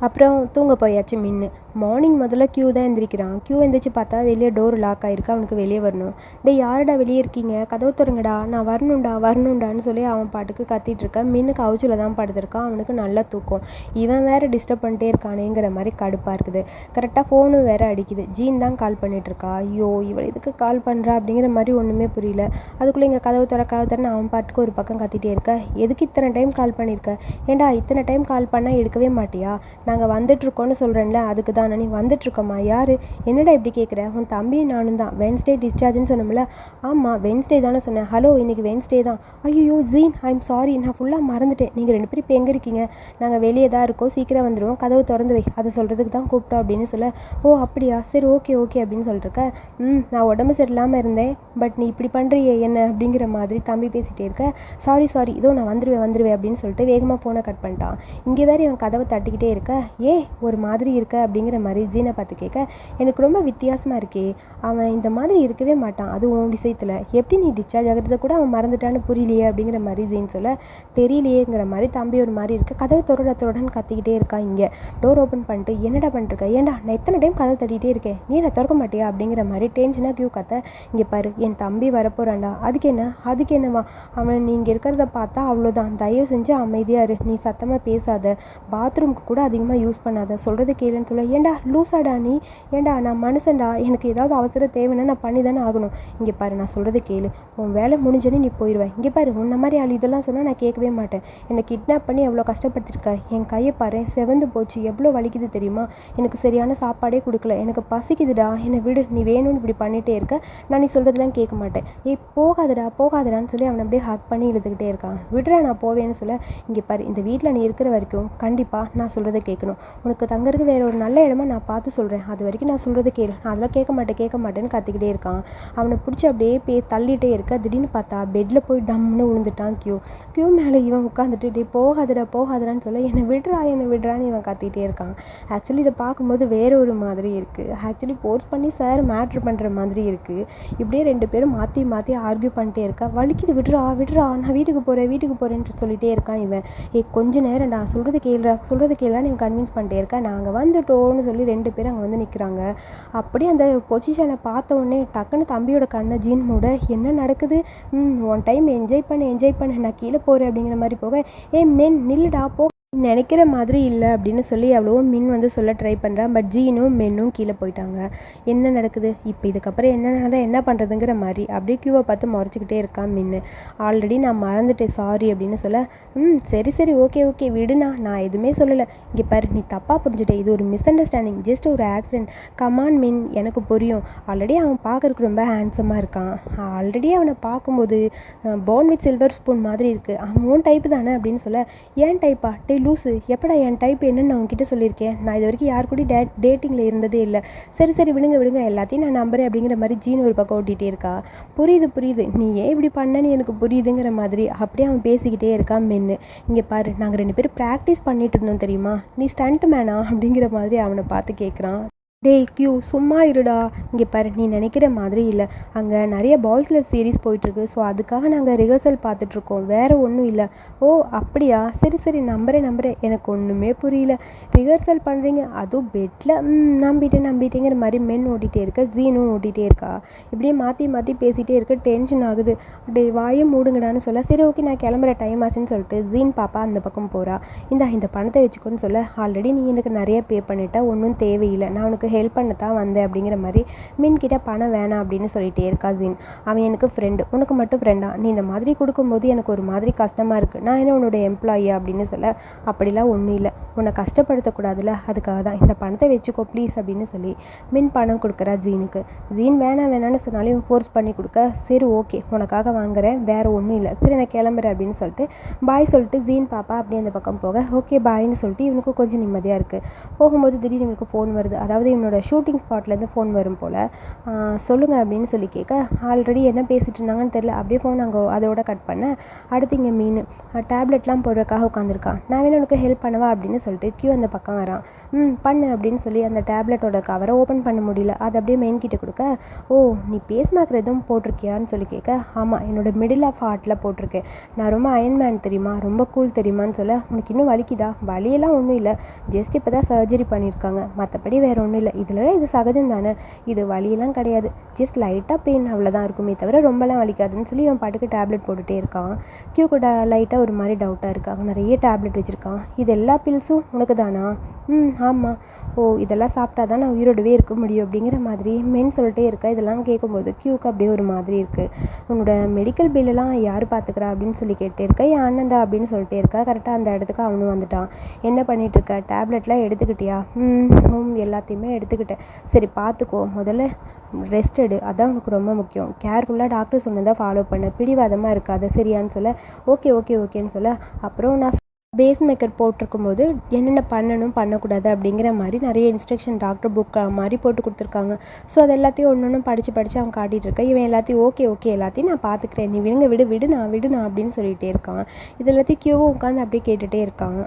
அப்புறம் தூங்க போயாச்சு மின்னு. மார்னிங் முதல்ல க்யூ தான் எந்திரிக்கிறான். க்யூ எந்திரிச்சு பார்த்தா வெளியே டோர் லாக் ஆகிருக்கு அவனுக்கு வெளியே வரணும். டே யாருடா வெளியே இருக்கீங்க? கதவு திறங்கடா. நான் வரணும்டா வரணும்டான்னு சொல்லி அவன் பாட்டுக்கு கத்திட்டு இருக்கான். மின்னுக்கு அவுச்சில் தான் படுத்திருக்கான். அவனுக்கு நல்ல தூக்கம். இவன் வேற டிஸ்டர்ப் பண்ணிட்டே இருக்கானேங்கிற மாதிரி கடுப்பாக இருக்குது. கரெக்டாக ஃபோனும் வேறு அடிக்குது. ஜீன் தான் கால் பண்ணிட்டு இருக்கா? ஐயோ இவள் எதுக்கு கால் பண்ணுறா அப்படிங்கிற மாதிரி ஒன்றுமே புரியல. அதுக்குள்ளே இங்கே கதவு தர கதவு தரன்னு அவன் பாட்டுக்கு ஒரு பக்கம் கத்திட்டே இருக்க. எதுக்கு இத்தனை டைம் கால் பண்ணியிருக்க ஏன்டா இத்தனை டைம் கால் பண்ணால் எடுக்கவே மாட்டியா? நாங்கள் வந்துட்ருக்கோன்னு சொல்கிறேன்ல அதுக்கு தான் நீ வந்துட்ருக்கோம்மா யார்? என்னடா இப்படி கேட்குற உன் தம்பி நானும் தான். வென்ஸ்டே டிஸ்சார்ஜ்னு சொன்னோம்ல. ஆமாம் வென்ஸ்டே தானே சொன்னேன். ஹலோ இன்றைக்கி வென்ஸ்டே தான். ஐயோ ஜீன் ஐம் சாரி நான் ஃபுல்லாக மறந்துட்டேன். நீங்கள் ரெண்டு பேரும் இப்போ எங்கே இருக்கீங்க? நாங்கள் வெளியே தான் இருக்கோம். சீக்கிரம் வந்துடுவோம் கதவு திறந்து வை. அதை சொல்கிறதுக்கு தான் கூப்பிட்டோம் அப்படின்னு சொல்ல ஓ அப்படியா? சரி ஓகே ஓகே அப்படின்னு சொல்லிட்டுருக்க. ம் நான் உடம்பு சரியில்லாமல் இருந்தேன். பட் நீ இப்படி பண்ணுறியே என்ன? அப்படிங்கிற மாதிரி தம்பி பேசிகிட்டே இருக்க. சாரி சாரி இதோ நான் வந்துடுவேன் வந்துடுவேன் அப்படின்னு சொல்லிட்டு வேகமாக ஃபோனை கட் பண்ணிட்டான். இங்கே வேறு இவன் கதவை தட்டிக்கிட்டே இருக்க. ஏ ஒரு மாதிரி இருக்க அப்படிங்கிற மாதிரி ஜீனை பார்த்து கேட்க எனக்கு ரொம்ப வித்தியாசமாக இருக்கே. அவன் இந்த மாதிரி இருக்கவே மாட்டான். அது உன் விஷயத்தில். எப்படி நீ டிஸ்சார்ஜ் ஆகிறத கூட அவன் மறந்துட்டான்னு புரியலையே அப்படிங்கிற மாதிரி ஜீன் சொல்ல தெரியலையேங்கிற மாதிரி தம்பி ஒரு மாதிரி இருக்குது கதவை தொடர தொடன்னு கத்திக்கிட்டே இருக்கான் இங்கே. டோர் ஓப்பன் பண்ணிட்டு என்னடா பண்ணிருக்க ஏன்டா? நான் எத்தனை டைம் கதவை தட்டிகிட்டே இருக்கேன் நீ நான் திறக்க மாட்டியா? அப்படிங்கிற மாதிரி டென்ஷனாக கியூ கத்த இங்கே பாரு என் தம்பி வரப்போகிறான்டா அதுக்கு என்ன? அதுக்கு என்னவா? அவன் நீங்கள் இருக்கிறத பார்த்தா அவ்வளோதான் தயவு செஞ்சு அமைதியாக இரு. நீ சத்தமாக பேசாத. பாத்ரூம்க்கு கூட அதிகமாக யூஸ் பண்ணாத. சொல்கிறது கேளுன்னு சொல்ல ஏன்டா லூசாடா நீ? ஏன்டா நான் மனுஷன்டா? எனக்கு ஏதாவது அவசர தேவைன்னா நான் பண்ணி தானே ஆகணும். இங்கே பாரு நான் சொல்கிறது கேளு. உன் வேலை முடிஞ்சோன்னே நீ போயிடுவேன் இங்கே பாரு உன்ன மாதிரி ஆள் இதெல்லாம் சொன்னால் நான் கேட்கவே மாட்டேன். என்னை கிட்னாப் பண்ணி எவ்வளோ கஷ்டப்படுத்திருக்க? என் கையை பாரு செவந்து போச்சு. எவ்வளோ வலிக்குது தெரியுமா? எனக்கு சரியான சாப்பாடே கொடுக்கல. எனக்கு பசிக்குதுடா. என்னை விடு நீ வேணும்னு இப்படி பண்ணிகிட்டே இருக்க. நான் நீ சொல்கிறதுலாம் கேட்க மாட்டேன். ஏய் போகாதடா போகாதடான்னு சொல்லி அவனை அப்படியே ஹக் பண்ணி இழுத்துக்கிட்டே இருக்கான். விடுறா நான் போவேன்னு சொல்ல. இங்கே பாரு இந்த வீட்டில் நீ இருக்கிற வரைக்கும் கண்டிப்பாக நான் சொல்கிறத கேட்கணும். உனக்கு தங்கறதுக்கு வேற ஒரு நல்ல இடமா நான் பார்த்து சொல்கிறேன் அது வரைக்கும் நான் சொல்கிறது கேளு. நான் அதெல்லாம் கேட்க மாட்டேன் கேட்க மாட்டேன்னு கத்திக்கிட்டே இருக்கான். அவனை பிடிச்சி அப்படியே பே தள்ளிகிட்டே இருக்க. திடீர்னு பார்த்தா பெட்டில் போய் டம்னு விழுந்துட்டான் கியூ. கியூ மேலே இவன் உட்காந்துட்டு இப்படி போகாதடா போகாதடான்னு சொல்ல என்னை விடுறா என்னை விடுறான்னு இவன் கத்திக்கிட்டே இருக்கான். ஆக்சுவலி இதை பார்க்கும்போது வேற ஒரு மாதிரி இருக்குது ஆக்சுவலி போர்ஸ் பண்ணி சார் மேட்ரு பண்ணுற மாதிரி இருக்குது இப்படியே ரெண்டு பேரும் மாற்றி மாற்றி ஆர்கியூ பண்ணிட்டே இருக்கா. வலிக்குது விடுறா விடுறா நான் வீட்டுக்கு போகிறேன் வீட்டுக்கு போகிறேன்ட்டு சொல்லிகிட்டே இருக்கான் இவன். ஏ கொஞ்ச நேரம் நான் சொல்கிறது கேளுறா சொல்கிறது கேளுடான்னு இவன் கன்வின்ஸ் பண்ணிட்டே இருக்கேன். நாங்கள் வந்துட்டோன்னு சொல்லி ரெண்டு பேரும் அங்கே வந்து நிற்கிறாங்க அப்படியே அந்த பொசிஷனை பார்த்த உடனே டக்குன்னு தம்பியோட கண்ணை ஜீன் மூட என்ன நடக்குது? ஒன் டைம் என்ஜாய் பண்ண என்ஜாய் பண்ணு. நான் கீழே போகிறேன் அப்படிங்கிற மாதிரி போக ஏ மென் நில்லுடா போ. நினைக்கிற மாதிரி இல்லை அப்படின்னு சொல்லி அவ்வளோ மின் வந்து சொல்ல ட்ரை பண்ணுறான் பட் ஜீனும் மென்னும் கீழே போயிட்டாங்க. என்ன நடக்குது? இப்போ இதுக்கப்புறம் என்ன நடந்தால் என்ன பண்ணுறதுங்கிற மாதிரி அப்படியே கியூவை பார்த்து முறைச்சிக்கிட்டே இருக்கான் மின்னு. ஆல்ரெடி நான் மறந்துட்டேன். சாரி அப்படின்னு சொல்ல ம் சரி சரி ஓகே ஓகே விடுண்ணா. நான் எதுவுமே சொல்லலை. இங்கே பாரு நீ தப்பாக புரிஞ்சுட்டே. இது ஒரு மிஸ் அண்டர்ஸ்டாண்டிங் ஜஸ்ட் ஒரு ஆக்சிடென்ட் கமான் மின். எனக்கு புரியும். ஆல்ரெடி அவன் பார்க்கறக்கு ரொம்ப ஹேண்ட்ஸமாக இருக்கான். ஆல்ரெடி அவனை பார்க்கும்போது போன் வித் சில்வர் ஸ்பூன் மாதிரி இருக்குது அவன் டைப்பு தானே அப்படின்னு சொல்ல ஏன் டைப்பா டெய்லி லூஸு எப்படா என் டைப் என்னன்னு நான் உங்ககிட்ட சொல்லியிருக்கேன். நான் இது வரைக்கும் யார் கூட டே டேட்டிங்கில் இருந்ததே இல்லை. சரி சரி விடுங்க விடுங்க. எல்லாத்தையும் நான் நம்புறேன் அப்படிங்கிற மாதிரி ஜீன் ஒரு பக்கம் ஓட்டிகிட்டே இருக்கா. புரியுது புரியுது. நீ ஏன் இப்படி பண்ணன்னு எனக்கு புரியுதுங்கிற மாதிரி அப்படியே அவன் பேசிக்கிட்டே இருக்கான் மென்னு. இங்கே பாரு நாங்கள் ரெண்டு பேரும் ப்ராக்டிஸ் பண்ணிட்டு இருந்தோம் தெரியுமா? நீ ஸ்டண்ட் மேனா அப்படிங்கிற மாதிரி அவனை பார்த்து கேட்குறான் டேய் கியூ சும்மா இருடா. இங்கே பாரு நீ நினைக்கிற மாதிரி இல்லை. அங்கே நிறைய பாய்ஸில் சீரீஸ் போயிட்டுருக்கு. ஸோ அதுக்காக நாங்கள் ரிஹர்சல் பார்த்துட்ருக்கோம் வேறு ஒன்றும் இல்லை. ஓ அப்படியா? சரி சரி. நம்புறேன் நம்புறேன். எனக்கு ஒன்றுமே புரியல. ரிஹர்சல் பண்ணுறீங்க அதுவும் பெட்டில் நம்பிட்டேன் நம்பிட்டேங்கிற மாதிரி மென் ஓட்டிகிட்டே இருக்க ஜீனும் ஓட்டிகிட்டே இருக்கா? இப்படியே மாற்றி மாற்றி பேசிகிட்டே இருக்க டென்ஷன் ஆகுது. டேய் வாயும் மூடுங்கடான்னு சொல்ல சரி ஓகே நான் கிளம்புற டைம் ஆச்சுன்னு சொல்லிட்டு ஜீன் பாப்பா அந்த பக்கம் போகிறா இந்த இந்த பணத்தை வச்சுக்கோன்னு சொல்ல ஆல்ரெடி நீ எனக்கு நிறைய பே பண்ணிட்ட. ஒன்றும் தேவையில்லை. நான் உனக்கு ஹெல்ப் பண்ண தான் வந்தேன் அப்படிங்கிற மாதிரி மின்கிட்ட பணம் வேணாம் அப்படின்னு சொல்லிட்டே இருக்கா ஜீன். அவன் எனக்கு ஃப்ரெண்டு உனக்கு மட்டும் ஃப்ரெண்டா நீ இந்த மாதிரி கொடுக்கும்போது எனக்கு ஒரு மாதிரி கஷ்டமாக இருக்குது நான் என்ன உன்னோட எம்ப்ளாயி அப்படின்னு சொல்ல? அப்படிலாம் ஒன்றும் இல்லை. உன்னை கஷ்டப்படுத்தக்கூடாதுல்ல. அதுக்காக தான். இந்த பணத்தை வச்சுக்கோ ப்ளீஸ் அப்படின்னு சொல்லி மின் பணம் கொடுக்குறா ஜீனுக்கு. ஜீன் வேணாம் வேணாம்னு சொன்னாலும் இவன் ஃபோர்ஸ் பண்ணி கொடுக்க. சரி ஓகே உனக்காக வாங்குறேன். வேறு ஒன்றும் இல்லை. சரி நான் கிளம்புறேன் அப்படின்னு சொல்லிட்டு பாய் சொல்லிட்டு ஜீன் பாப்பா அப்படியே அந்த பக்கம் போக ஓகே பாய்னு சொல்லிட்டு இவனுக்கு கொஞ்சம் நிம்மதியாக இருக்குது போகும்போது திடீர்னு இவனுக்கு ஃபோன் வருது. அதாவது என்னோடய ஷூட்டிங் ஸ்பாட்லேருந்து ஃபோன் வரும் போல். சொல்லுங்கள் அப்படின்னு சொல்லி கேட்க ஆல்ரெடி என்ன பேசிகிட்டு இருந்தாங்கன்னு தெரில அப்படியே ஃபோன் அங்கே அதோட கட் பண்ண. அடுத்து இங்கே மீன். டேப்லெட்லாம் போடுறதுக்காக உட்காந்துருக்கான் நான் வேணும் உனக்கு ஹெல்ப் பண்ணவா? அப்படின்னு சொல்லிட்டு க்யூ அந்த பக்கம் வரான். ம் பண்ணு அப்படின்னு சொல்லி அந்த டேப்லெட்டோட கவரை ஓப்பன் பண்ண முடியல. அதை அப்படியே மெயின் கிட்ட கொடுக்க ஓ நீ பேஸ் எதுவும் போட்டிருக்கியான்னு சொல்லி கேட்க ஆமாம் என்னோட மிடில் ஆஃப் ஹார்ட்டில் போட்டிருக்கேன். நான் ரொம்ப அயன்மேன் தெரியுமா? ரொம்ப கூல் தெரியுமான்னு சொல்ல உனக்கு இன்னும் வலிக்குதா? வலியெல்லாம் ஒன்றும் இல்லை. ஜஸ்ட் இப்போ தான் சர்ஜரி பண்ணியிருக்காங்க மற்றபடி வேறு ஒன்றும் இல்லை. இதில் இது சகஜம் தானே? இது வலியெல்லாம் கிடையாது. ஜஸ்ட் லைட்டாக பெயின் அவ்வளோதான் இருக்குமே தவிர ரொம்பலாம் வலிக்காதுன்னு சொல்லி அவன் பாட்டுக்கு டேப்லெட் போட்டுகிட்டே இருக்கான். கியூ கூட லைட்டாக ஒரு மாதிரி டவுட்டாக இருக்காங்க நிறைய டேப்லெட் வச்சுருக்கான். இது எல்லா பில்ஸும் உனக்கு தானா? ம் ஆமாம் ஓ இதெல்லாம் சாப்பிட்டா தான் நான் உயிரோடவே இருக்க முடியும் அப்படிங்கிற மாதிரி மென் சொல்லிட்டே இருக்கா. இதெல்லாம் கேட்கும்போது கியூக்கு அப்படியே ஒரு மாதிரி இருக்குது உன்னோட மெடிக்கல் பில்லெல்லாம் யார் பார்த்துக்கிறா அப்படின்னு சொல்லி கேட்டே இருக்கா? என் அண்ணன் தான் அப்படின்னு சொல்லிட்டே இருக்கா. கரெக்டாக அந்த இடத்துக்கு அவனும் வந்துட்டான். என்ன பண்ணிட்டு இருக்க? டேப்லெட்லாம் எடுத்துக்கிட்டியா? ம் ம் எல்லாத்தையுமே எடுத்துக்கிட்டேன். சரி பார்த்துக்கோ. முதல்ல ரெஸ்ட் எடு. அதான் உனக்கு ரொம்ப முக்கியம். கேர்ஃபுல்லாக டாக்டர் சொன்னதை ஃபாலோ பண்ண. பிடிவாதமாக இருக்காது. சரியான்னு சொல்ல. ஓகே ஓகே ஓகேன்னு சொல்ல. அப்புறம் நான் பேஸ் மேக்கர் போட்டிருக்கும் போது என்னென்ன பண்ணணும் பண்ணக்கூடாது அப்படிங்கிற மாதிரி நிறைய இன்ஸ்ட்ரக்ஷன் டாக்டர் புக் மாதிரி போட்டு கொடுத்துருக்காங்க. ஸோ அது எல்லாத்தையும் ஒன்று ஒன்று படித்து படித்து அவன் காட்டிகிட்டு இருக்கேன். இவன் எல்லாத்தையும் ஓகே ஓகே எல்லாத்தையும் நான் பார்த்துக்கிறேன். நீ விடுங்க விடு விடு நான் விடு நான் அப்படின்னு சொல்லிகிட்டே இருக்கான். இது எல்லாத்தையும் கியூவும் உட்காந்து அப்படியே கேட்டுகிட்டே இருக்காங்க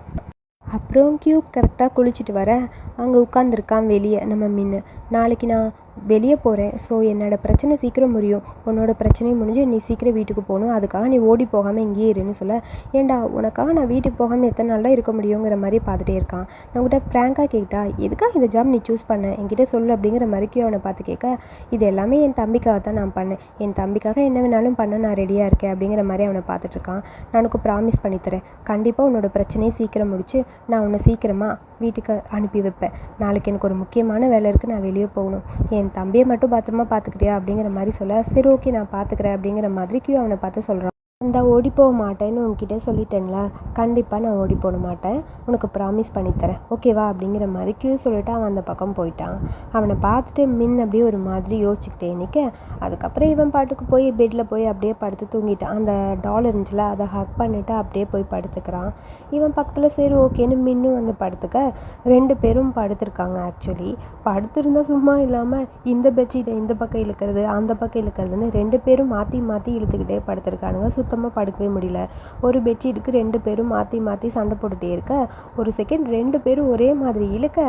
அப்புறம் க்யூ கரெக்டாக குளிச்சுட்டு வர. அங்கே உட்காந்துருக்கான் வெளியே நம்ம மின்னு. நாளைக்கு நான் வெளியே போகிறேன் ஸோ என்னோடய பிரச்சனை சீக்கிரம் முடியும். உன்னோட பிரச்சனையும் முடிஞ்சு நீ சீக்கிரம் வீட்டுக்கு போகணும். அதுக்காக நீ ஓடி போகாமல் இங்கேயே இருன்னு சொல்ல. ஏன்டா உனக்காக நான் வீட்டுக்கு போகாமல் எத்தனை நாளாக இருக்க முடியுங்கிற மாதிரி பார்த்துட்டே இருக்கான். நான் உங்கள்கிட்ட ப்ராங்காக கேட்டா எதுக்காக இந்த ஜாப் நீ சூஸ் பண்ண? என்கிட்ட சொல்லு அப்படிங்கிற மாதிரிக்கு அவனை பார்த்து கேட்க இது எல்லாமே என் தம்பிக்காக தான் நான் பண்ணேன். என் தம்பிக்காக என்ன வேணாலும் பண்ண நான் ரெடியாக இருக்கேன் அப்படிங்கிற மாதிரி அவனை பார்த்துட்ருக்கான் நான் உனக்கு ப்ராமிஸ் பண்ணித்தரேன் கண்டிப்பாக உன்னோட பிரச்சனையை சீக்கிரம் முடிச்சு நான் உன்னை சீக்கிரமாக வீட்டுக்கு அனுப்பி வைப்பேன். நாளைக்கு எனக்கு ஒரு முக்கியமான வேலை இருக்குது நான் வெளியே போகணும். என் தம்பியை மட்டும் பத்திரமா பார்த்துக்கிறியா அப்படிங்கிற மாதிரி சொல்ல சரி ஓகே நான் பார்த்துக்கிறேன் அப்படிங்கிற மாதிரி கியூ அவனை பார்த்து சொல்கிறான் இந்த ஓடி போக மாட்டேன்னு உன்கிட்ட சொல்லிட்டேன்ல கண்டிப்பாக நான் ஓடி போட மாட்டேன். உனக்கு ப்ராமிஸ் பண்ணித்தரேன். ஓகேவா அப்படிங்கிற மாதிரி கியூ சொல்லிட்டு அவன் அந்த பக்கம் போயிட்டான். அவனை பார்த்துட்டு மின் அப்படியே ஒரு மாதிரி யோசிச்சுக்கிட்டே நிற்க அதுக்கப்புறம் இவன் பாட்டுக்கு போய் பெட்டில் போய் அப்படியே படுத்து தூங்கிட்டான். அந்த டால் இருந்துச்சுல அதை ஹக் பண்ணிவிட்டு அப்படியே போய் படுத்துக்கிறான். இவன் பக்கத்தில் சரி ஓகேன்னு மின்னும் வந்து படுத்துக்க. ரெண்டு பேரும் படுத்துருக்காங்க ஆக்சுவலி படுத்திருந்தா சும்மா இல்லாமல் இந்த பெட்ஷீட்டை இந்த பக்கம் இழுக்கிறது அந்த பக்கம் இழுக்கிறதுன்னு ரெண்டு பேரும் மாற்றி மாற்றி இழுத்துக்கிட்டே படுத்திருக்கானுங்க. சுத்தமாக படுக்கவே முடியல. ஒரு பெட்ஷீட்டுக்கு ரெண்டு பேரும் மாற்றி மாற்றி சண்டை போட்டுகிட்டே இருக்க. ஒரு செகண்ட் ரெண்டு பேரும் ஒரே மாதிரி இழுக்க.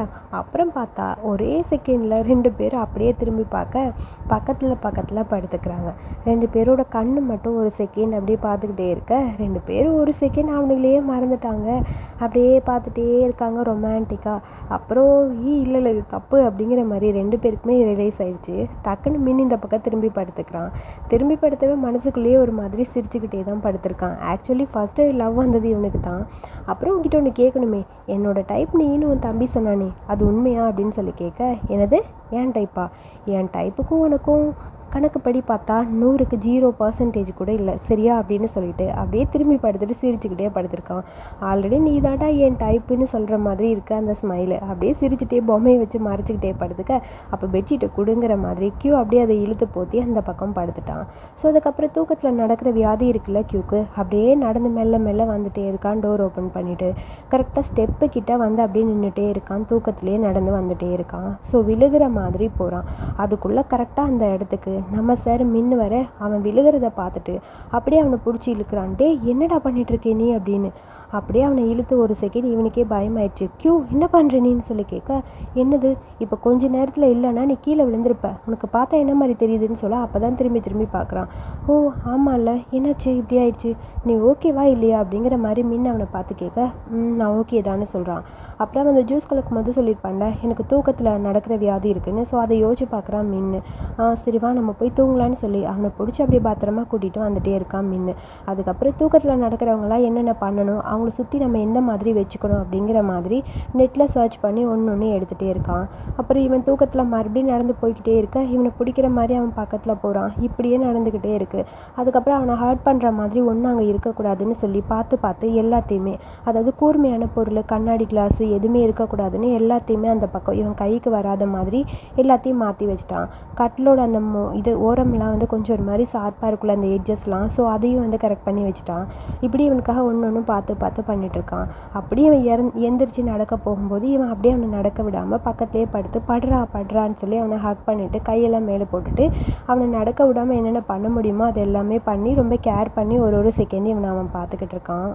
அப்புறம் பார்த்தா ஒரே செகண்டில் ரெண்டு பேரும் அப்படியே திரும்பி பார்க்க பக்கத்தில் பக்கத்தில் படுத்துக்கிறாங்க. ரெண்டு பேரோட கண் மட்டும் ஒரு செகண்ட் அப்படியே பார்த்துக்கிட்டே இருக்க. ரெண்டு பேரும் ஒரு செகண்ட் அவனுங்களையே மறந்துட்டாங்க. அப்படியே பார்த்துட்டே இருக்காங்க ரொமான்டிக்காக அப்புறம் ஈ இல்லை இல்லை இது தப்பு அப்படிங்கிற மாதிரி ரெண்டு பேருக்குமே ரிலைஸ் ஆயிடுச்சு. டக்குன்னு மின் இந்த பக்கம் திரும்பி படுத்துக்கிறான். திரும்பி படுத்தவே மனசுக்குள்ளேயே ஒரு மாதிரி சிரிச்சுக்கிட்டு தான் படுத்திருக்கான். ஆக்சுவலி ஃபஸ்ட்டு லவ் வந்தது இவனுக்கு தான் அப்புறம் உங்ககிட்ட ஒன்று கேட்கணுமே. என்னோட டைப் நீன்னு உன் தம்பி சொன்னானே அது உண்மையா அப்படின்னு சொல்லி கேட்க எனது ஏன் டைப்பா என் டைப்புக்கும் உனக்கும் கணக்குப்படி பார்த்தா நூறுக்கு ஜீரோ பர்சன்டேஜ் கூட இல்லை. சரியா? அப்படின்னு சொல்லிட்டு அப்படியே திரும்பி படுத்துட்டு சிரிச்சுக்கிட்டே படுத்திருக்கான். ஆல்ரெடி நீ தாண்டா என் டைப்புன்னு சொல்கிற மாதிரி இருக்குது அந்த ஸ்மைலு அப்படியே சிரிச்சுட்டே பொம்மையை வச்சு மறைச்சிக்கிட்டே படுத்துக்க. அப்போ பெட்ஷீட்டை கொடுங்கிற மாதிரி க்யூ அப்படியே அதை இழுத்து போத்தி அந்த பக்கம் படுத்துட்டான். ஸோ அதுக்கப்புறம் தூக்கத்தில் நடக்கிற வியாதி இருக்குல்ல க்யூக்கு அப்படியே நடந்து மெல்ல மெல்ல வந்துட்டே இருக்கான் டோர் ஓப்பன் பண்ணிவிட்டு கரெக்டாக ஸ்டெப்பு கிட்ட வந்து அப்படியே நின்றுட்டே இருக்கான். தூக்கத்திலே நடந்து வந்துட்டே இருக்கான். ஸோ விழுகிற மாதிரி போகிறான் அதுக்குள்ளே கரெக்டாக அந்த இடத்துக்கு நம்ம சார் மின்னு வர அவன் விழுகிறத பார்த்துட்டு அப்படியே அவனை பிடிச்சி இழுக்கிறான் டே என்னடா பண்ணிட்டு இருக்கே நீ? அப்படின்னு. அப்படியே அவனை இழுத்து ஒரு செகண்ட் இவனுக்கே பயமாயிடுச்சு. க்யூ என்ன பண்ணுற நீன்னு சொல்லி கேட்க என்னது இப்போ கொஞ்ச நேரத்தில் இல்லைன்னா நீ கீழே விழுந்திருப்ப. உனக்கு பார்த்தா என்ன மாதிரி தெரியுதுன்னு சொல்ல அப்போ தான் திரும்பி திரும்பி பார்க்குறான். ஓ ஆமாம்ல என்னாச்சு? இப்படி ஆயிடுச்சு. நீ ஓகேவா இல்லையா? அப்படிங்கிற மாதிரி மின் அவனை பார்த்து கேட்க நான் ஓகே தான்னு சொல்கிறான் அப்புறம் அந்த ஜூஸ் கலக்கும் போது சொல்லியிருப்பான்ல எனக்கு தூக்கத்தில் நடக்கிற வியாதி இருக்குன்னு. ஸோ அதை யோசிச்சு பார்க்குறான் மின்னு. சரிவா நம்ம போய் தூங்கலான்னு சொல்லி அவனை பிடிச்சி அப்படியே பத்திரமா கூட்டிகிட்டு வந்துட்டே இருக்கான் மின்னு. அதுக்கப்புறம் தூக்கத்தில் நடக்கிறவங்களாம் என்னென்ன பண்ணணும்? அவங்கள சுற்றி நம்ம எந்த மாதிரி வச்சுக்கணும் அப்படிங்கிற மாதிரி நெட்டில் சர்ச் பண்ணி ஒன்று ஒன்று எடுத்துகிட்டே இருக்கான். அப்புறம் இவன் தூக்கத்தில் மறுபடியும் நடந்து போய்கிட்டே இருக்க இவனை பிடிக்கிற மாதிரி அவன் பக்கத்தில் போகிறான் இப்படியே நடந்துக்கிட்டே இருக்குது அதுக்கப்புறம் அவனை ஹர்ட் பண்ணுற மாதிரி ஒன்றும் அங்கே இருக்கக்கூடாதுன்னு சொல்லி பார்த்து பார்த்து எல்லாத்தையுமே அதாவது கூர்மையான பொருள் கண்ணாடி கிளாஸ் எதுவுமே இருக்கக்கூடாதுன்னு எல்லாத்தையுமே அந்த பக்கம் இவன் கைக்கு வராத மாதிரி எல்லாத்தையும் மாற்றி வச்சிட்டான். கட்டிலோட அந்த மோ இது ஓரம்லாம் வந்து கொஞ்சம் ஒரு மாதிரி ஷார்ப்பாக இருக்குல்ல அந்த எட்ஜஸ்லாம் ஸோ அதையும் வந்து கரெக்ட் பண்ணி வச்சுட்டான். இப்படி இவனுக்காக ஒன்று ஒன்று பார்த்து பார்த்து பண்ணிகிட்ருக்கான் அப்படியே இவன் இறந் எந்திரிச்சு நடக்க போகும்போது இவன் அப்படியே அவனை நடக்க விடாமல் பக்கத்துலேயே படுத்து படுறா படுறான்னு சொல்லி அவனை ஹக் பண்ணிவிட்டு கையெல்லாம் மேலே போட்டுட்டு அவனை நடக்க விடாமல் என்னென்ன பண்ண முடியுமோ அது எல்லாமே பண்ணி ரொம்ப கேர் பண்ணி ஒரு ஒரு செகண்ட் இவனை அவன் பார்த்துக்கிட்டு இருக்கான்.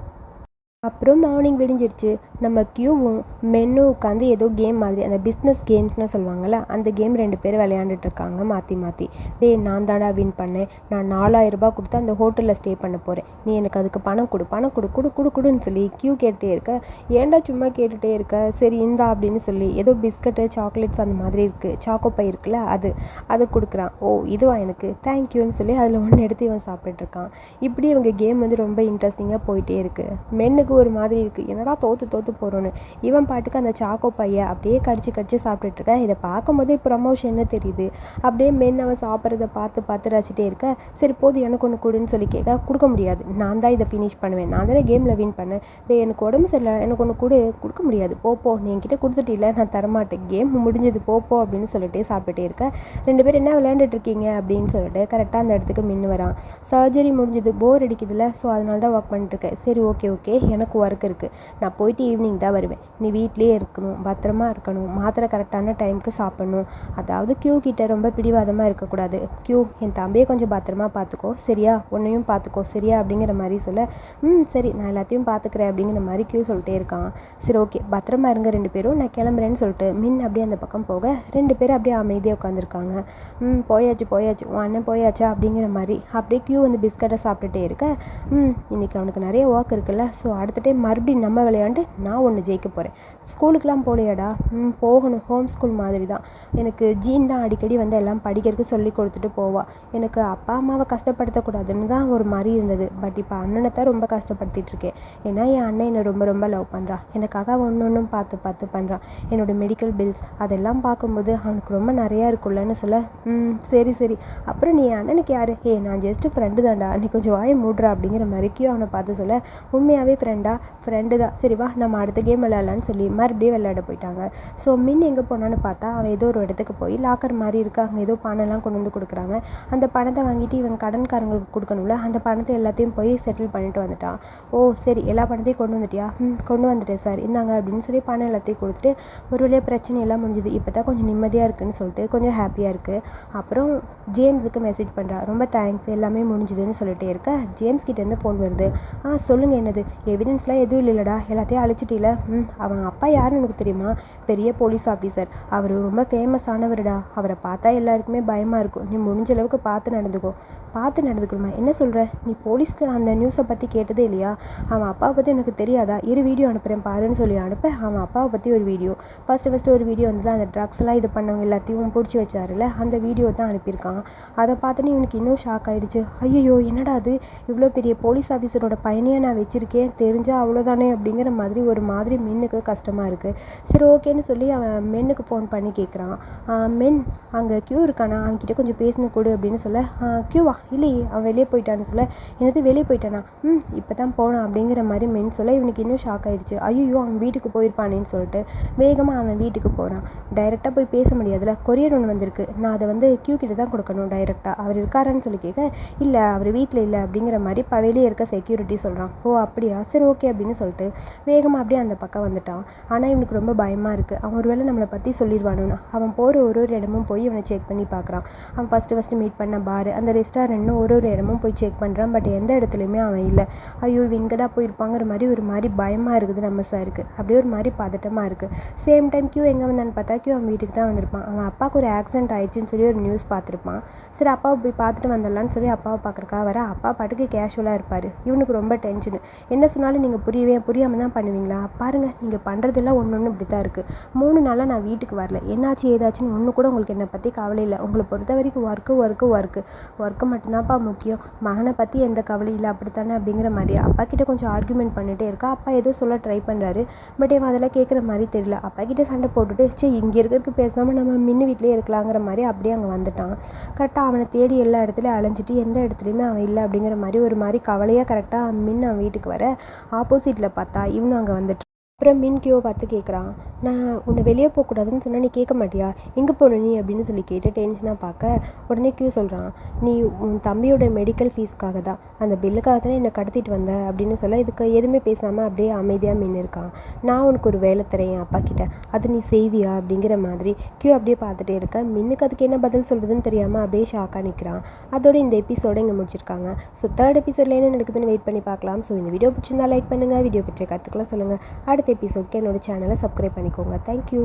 அப்புறம் மார்னிங் விடிஞ்சிருச்சு. நம்ம க்யூவும் மென்னும் உட்காந்து ஏதோ கேம் மாதிரி அந்த பிஸ்னஸ் கேம்ஸ்னு சொல்லுவாங்கள்ல அந்த கேம் ரெண்டு பேரும் விளையாண்டுட்டு இருக்காங்க மாற்றி மாற்றி டே நான் தாடா வின் பண்ணேன். நான் நாலாயிரரூபா கொடுத்து அந்த ஹோட்டலில் ஸ்டே பண்ண போகிறேன் நீ எனக்கு அதுக்கு பணம் கொடு பணம் கொடு கொடு கொடு கொடுன்னு சொல்லி க்யூ கேட்டுட்டே இருக்க. ஏன்டா சும்மா கேட்டுகிட்டே இருக்க? சரி இந்தா அப்படின்னு சொல்லி ஏதோ பிஸ்கட்டு சாக்லேட்ஸ் அந்த மாதிரி இருக்குது சாக்கோ பை இருக்குல்ல அது அது கொடுக்குறான். ஓ இதுவா எனக்கு? தேங்க்யூன்னு சொல்லி அதில் ஒன்று எடுத்து இவன் சாப்பிட்ருக்கான் இப்படி இவங்க கேம் வந்து ரொம்ப இன்ட்ரெஸ்டிங்காக போயிட்டே இருக்குது மென்னுக்கு ஒரு மாதிரி இருக்குது என்னடா தோற்று தோற்று போகிறோன்னு இவன் பாட்டுக்கு அந்த சாக்கோ பையை அப்படியே கடிச்சு கடிச்சு சாப்பிட்டுட்டு இருக்க. இதை பார்க்கும்போதே ப்ரமோஷன்னு தெரியுது. அப்படியே மென் அவன் சாப்பிட்றத பார்த்து பார்த்து ரசிச்சிட்டே இருக்க. சரி போது எனக்கு ஒன்று கொடுன்னு சொல்லி கேட்க கொடுக்க முடியாது. நான் தான் இதை ஃபினிஷ் பண்ணுவேன். நான் தானே கேமில் வின் பண்ணேன். டே எனக்கு உடம்பு சரியில்லை. எனக்கு ஒன்று கொடு. கொடுக்க முடியாது. போப்போ நீ என்கிட்ட கொடுத்துட்டில நான் தரமாட்டேன். கேம் முடிஞ்சது போப்போ அப்படின்னு சொல்லிட்டு சாப்பிட்டுட்டே இருக்க. ரெண்டு பேரும் என்ன விளையாண்டுட்டு இருக்கீங்க அப்படின்னு சொல்லிட்டு கரெக்டாக அந்த இடத்துக்கு மின்னு வரான் சர்ஜரி முடிஞ்சது போர் அடிக்குதுல ஸோ அதனால தான் ஒர்க் பண்ணிட்டுருக்கேன் சரி ஓகே ஓகே எனக்கு ஒர்க் இருக்குது நான் போயிட்டு ஈவினிங் தான் வருவேன். நீ வீட்லேயே இருக்கணும் பத்திரமா இருக்கணும் மாத்திரை கரெக்டான டைமுக்கு சாப்பிடணும். அதாவது கியூ கிட்ட ரொம்ப பிடிவாதமாக இருக்கக்கூடாது. கியூ என் தம்பியை கொஞ்சம் பத்திரமா பார்த்துக்கோ. சரியா? உன்னையும் பார்த்துக்கோ. சரியா? அப்படிங்கிற மாதிரி சொல்ல ம் சரி நான் எல்லாத்தையும் பார்த்துக்கிறேன் அப்படிங்கிற மாதிரி கியூ சொல்லிட்டே இருக்கான். சரி ஓகே பத்திரமா இருங்க ரெண்டு பேரும். நான் கிளம்புறேன்னு சொல்லிட்டு மின் அப்படியே அந்த பக்கம் போக ரெண்டு பேரும் அப்படியே அமைதியாக உட்காந்துருக்காங்க ம் போயாச்சு போயாச்சு. உன் அண்ணன் போயாச்சா? அப்படிங்கிற மாதிரி அப்படியே கியூ வந்து பிஸ்கட்டை சாப்பிட்டுட்டே இருக்க ம் இன்னைக்கு அவனுக்கு நிறைய ஒர்க் இருக்குல்ல. ஸோ அடுத்த டைம் மறுபடியும் நம்ம விளையாண்டு நான் ஒன்று ஜெயிக்க போகிறேன் ஸ்கூலுக்கெலாம் போலையாடா? ம் போகணும். ஹோம் ஸ்கூல் மாதிரி தான் எனக்கு ஜீன் தான் அடிக்கடி வந்து எல்லாம் படிக்கிறதுக்கு சொல்லி கொடுத்துட்டு போவா. எனக்கு அப்பா அம்மாவை கஷ்டப்படுத்தக்கூடாதுன்னு தான் ஒரு மாதிரி இருந்தது. பட் இப்போ அண்ணனை தான் ரொம்ப கஷ்டப்படுத்திட்டு இருக்கேன். ஏன்னா என் அண்ணன் என்னை ரொம்ப ரொம்ப லவ் பண்ணுறான் எனக்காக அவன் ஒன்று ஒன்றும் பார்த்து பார்த்து பண்ணுறான் என்னோடய மெடிக்கல் பில்ஸ் அதெல்லாம் பார்க்கும்போது அவனுக்கு ரொம்ப நிறையா இருக்குல்லன்னு சொல்ல ம் சரி சரி. அப்புறம் நீ என் அண்ணனுக்கு யார்? ஏ நான் ஜஸ்ட்டு ஃப்ரெண்டு தான்டா. நீ கொஞ்சம் வாயை மூடுறா அப்படிங்கிற மாதிரிக்கும் அவனை பார்த்து சொல்ல உண்மையாகவே ஃப்ரெண்ட் ஃப்ரெண்டு தான். சரி வா நம்ம அடுத்த கேம் விளையாடலான்னு சொல்லி மறுபடியும் விளையாட போயிட்டாங்க. ஸோ மின் எங்கே போனான்னு பார்த்தா அவன் ஏதோ ஒரு இடத்துக்கு போய் லாக்கர் மாதிரி இருக்கு. அங்கே ஏதோ பணம்லாம் கொண்டு வந்து கொடுக்குறாங்க. அந்த பணத்தை வாங்கிட்டு இவன் கடன்காரங்களுக்கு கொடுக்கணும்ல அந்த பணத்தை எல்லாத்தையும் போய் செட்டில் பண்ணிட்டு வந்துட்டான். ஓ சரி எல்லா பணத்தையும் கொண்டு வந்துட்டியா? ம் கொண்டு வந்துட்டேன் சார். இந்தாங்க அப்படின்னு சொல்லி பணம் எல்லாத்தையும் கொடுத்துட்டு ஒரு வழியாக பிரச்சனை எல்லாம் முடிஞ்சுது. இப்போ தான் கொஞ்சம் நிம்மதியாக இருக்குன்னு சொல்லிட்டு கொஞ்சம் ஹாப்பியாக இருக்குது அப்புறம் ஜேம்ஸுக்கு மெசேஜ் பண்ணுறா ரொம்ப தேங்க்ஸ் எல்லாமே முடிஞ்சுதுன்னு சொல்லிட்டே இருக்க. ஜேம்ஸ் கிட்டேருந்து ஃபோன் வருது. ஆ சொல்லுங்கள் என்னது? எவிடன்ஸ்லாம் எதுவும் இல்லைல்லடா. எல்லாத்தையும் அழிச்சிட்டில. ம் அவன் அப்பா யாருன்னு எனக்கு தெரியுமா? பெரிய போலீஸ் ஆஃபீஸர் அவர் ரொம்ப ஃபேமஸ் ஆனவருடா. அவரை பார்த்தா எல்லாருக்குமே பயமாக இருக்கும். நீ முடிஞ்ச அளவுக்கு பார்த்து நடந்துக்கோ. பார்த்து நடந்துக்கணுமா? என்ன சொல்கிற நீ போலீஸ்க்கு அந்த நியூஸை பற்றி கேட்டதே இல்லையா? அவன் அப்பாவை பற்றி எனக்கு தெரியாதா? இரு வீடியோ அனுப்புகிறேன் பாருன்னு சொல்லி அனுப்ப அவன் அப்பாவை பற்றி ஒரு வீடியோ ஃபஸ்ட்டு ஃபஸ்ட்டு ஒரு வீடியோ வந்து அந்த ட்ரக்ஸ்லாம் இது பண்ணவங்க எல்லாத்தையும் பிடிச்சி வச்சாருல அந்த வீடியோ தான் அனுப்பியிருக்கான். அதை பார்த்தோன்னே இவனுக்கு இன்னும் ஷாக் ஆகிடுச்சு ஐயோ என்னடா அது? இவ்வளோ பெரிய போலீஸ் ஆஃபீஸரோட பையனையே நான் வச்சுருக்கேன் தெரிஞ்சால் அவ்வளோதானே அப்படிங்கிற மாதிரி ஒரு மாதிரி மென்னுக்கு கஷ்டமாக இருக்குது சரி ஓகேன்னு சொல்லி அவன் மென்னுக்கு ஃபோன் பண்ணி கேட்குறான் மென் அங்கே க்யூ இருக்கானா? அவன்கிட்ட கொஞ்சம் பேசணும் கொடு அப்படின்னு சொல்ல க்யூவா இல்லையே அவன் வெளியே போயிட்டான்னு சொல்ல என்னது வெளியே போயிட்டானா? ம் இப்போ தான் போனான் அப்படிங்கிற மாதிரி மென் சொல்ல இவனுக்கு இன்னும் ஷாக் ஆகிடுச்சு ஐயோ அவன் வீட்டுக்கு போயிருப்பானேன்னு சொல்லிட்டு வேகமாக அவன் வீட்டுக்கு போகிறான் டைரெக்டாக போய் பேச முடியாதுல கொரியர் ஒன்று வந்திருக்கு. நான் அதை வந்து கியூ கிட்ட தான் கொடுக்கணும் டைரெக்டாக அவர் இருக்காரான்னு சொல்லி கேட்க இல்லை அவர் வீட்டில் இல்லை அப்படிங்கிற மாதிரி இப்போ வெளியே இருக்க செக்யூரிட்டி சொல்கிறான் ஓ அப்படியா? சரி ஓகே அப்படின்னு சொல்லிட்டு வேகமாக அப்படியே அந்த பக்கம் வந்துட்டான். ஆனால் இவனுக்கு ரொம்ப பயமாக இருக்குது அவன் ஒருவேளை நம்மளை பற்றி சொல்லிடுவானுன்னு. அவன் போகிற ஒரு ஒரு இடமும் போய் இவனை செக் பண்ணி பார்க்குறான். அவன் ஃபஸ்ட்டு ஃபஸ்ட்டு மீட் பண்ண பார் அந்த ரெஸ்டாரண்ட் ரெஸ்டாரண்ட்னு ஒரு ஒரு இடமும் போய் செக் பண்ணுறான் பட் எந்த இடத்துலையுமே அவன் இல்லை. ஐயோ இவன் போயிருப்பாங்கிற மாதிரி ஒரு மாதிரி பயமாக இருக்குது நம்ம சாருக்கு அப்படியே ஒரு மாதிரி பதட்டமாக இருக்குது சேம் டைம் கியூ எங்கே வந்தான்னு பார்த்தா கியூ அவன் வீட்டுக்கு தான் வந்திருப்பான். அவன் அப்பாவுக்கு ஒரு ஆக்சிடென்ட் ஆயிடுச்சுன்னு சொல்லி ஒரு நியூஸ் பார்த்துருப்பான். சரி அப்பாவை போய் பார்த்துட்டு வந்துடலான்னு சொல்லி அப்பாவை பார்க்குறக்கா வர. அப்பா பாட்டுக்கு கேஷுவலாக இருப்பார். இவனுக்கு ரொம்ப டென்ஷனு என்ன சொன்னாலும் நீங்கள் புரியவே புரியாமல் தான் பண்ணுவீங்களா? பாருங்கள் நீங்கள் பண்ணுறதெல்லாம் ஒன்று ஒன்று இப்படி தான் இருக்குது மூணு நாளாக நான் வீட்டுக்கு வரல. என்னாச்சு ஏதாச்சுன்னு ஒன்று கூட உங்களுக்கு என்னை பற்றி கவலை இல்லை. உங்களை பொறுத்த வரைக்கும் ஒர்க்கு ஒர்க்கு ஒர்க்கு ஒர்க்கு மட்டும்தான்ப்பா முக்கியம். மகனை பற்றி எந்த கவலை இல்லை அப்படித்தானே அப்படிங்கிற மாதிரி. அப்பா கிட்ட கொஞ்சம் ஆர்குமெண்ட் பண்ணிகிட்டே இருக்கா. அப்பா ஏதோ சொல்ல ட்ரை பண்ணுறாரு பட் இவன் அதெல்லாம் கேட்குற மாதிரி தெரியல. அப்பா கிட்ட சண்டை போட்டுட்டு சே இங்கே இருக்கிறதுக்கு பேசாமல் நம்ம மின்னு வீட்டிலே இருக்கலாங்கிற மாதிரி அப்படியே அங்கே வந்துட்டான். கரெக்டாக அவனை தேடி எல்லா இடத்துலையும் அலைஞ்சிட்டு எந்த இடத்துலையுமே அவன் இல்லை அப்படிங்கிற மாதிரி ஒரு மாதிரி கவலையாக கரெக்டாக மின் அவன் வீட்டுக்கு வர ஆப்போசிட்டில் பார்த்தா இவனும் அங்கே வந்துட்டு அப்புறம் மின் பார்த்து கேட்குறான் நான் உன்னை வெளியே போகக்கூடாதுன்னு சொன்னால் நீ கேட்க மாட்டியா? எங்கே போகணும் நீ? அப்படின்னு சொல்லி கேட்டு டென்ஷனாக பார்க்க உடனே கியூ சொல்கிறான் நீ உன் தம்பியோட மெடிக்கல் ஃபீஸ்க்காக தான். அந்த பில்லுக்காக தானே என்னை கடத்திட்டு வந்த? அப்படின்னு சொல்ல இதுக்கு எதுவுமே பேசாமல் அப்படியே அமைதியாக மின் இருக்கான். நான் உனக்கு ஒரு வேலை தரேன் என் அப்பா கிட்ட. அது நீ செய்வியா? அப்படிங்கிற மாதிரி கியூ அப்படியே பார்த்துட்டே இருக்க. மின்னுக்கு அதுக்கு என்ன பதில் சொல்கிறதுன்னு தெரியாமல் அப்படியே ஷாக்காக நிற்கிறான் அதோட இந்த எபிசோட இங்கே முடிச்சிருக்காங்க. ஸோ தேர்ட் எபிசோடில் என்ன நடக்குதுன்னு வெயிட் பண்ணி பார்க்கலாம். ஸோ இந்த வீடியோ பிடிச்சிருந்தா லைக் பண்ணுங்கள் வீடியோ பிடிச்ச கற்றுக்கலாம் சொல்லுங்கள் அடுத்து எபிசோட்க்கு என்னோட சேனலை சப்ஸ்கிரைப் பண்ணிக்கோங்க. தேங்க்யூ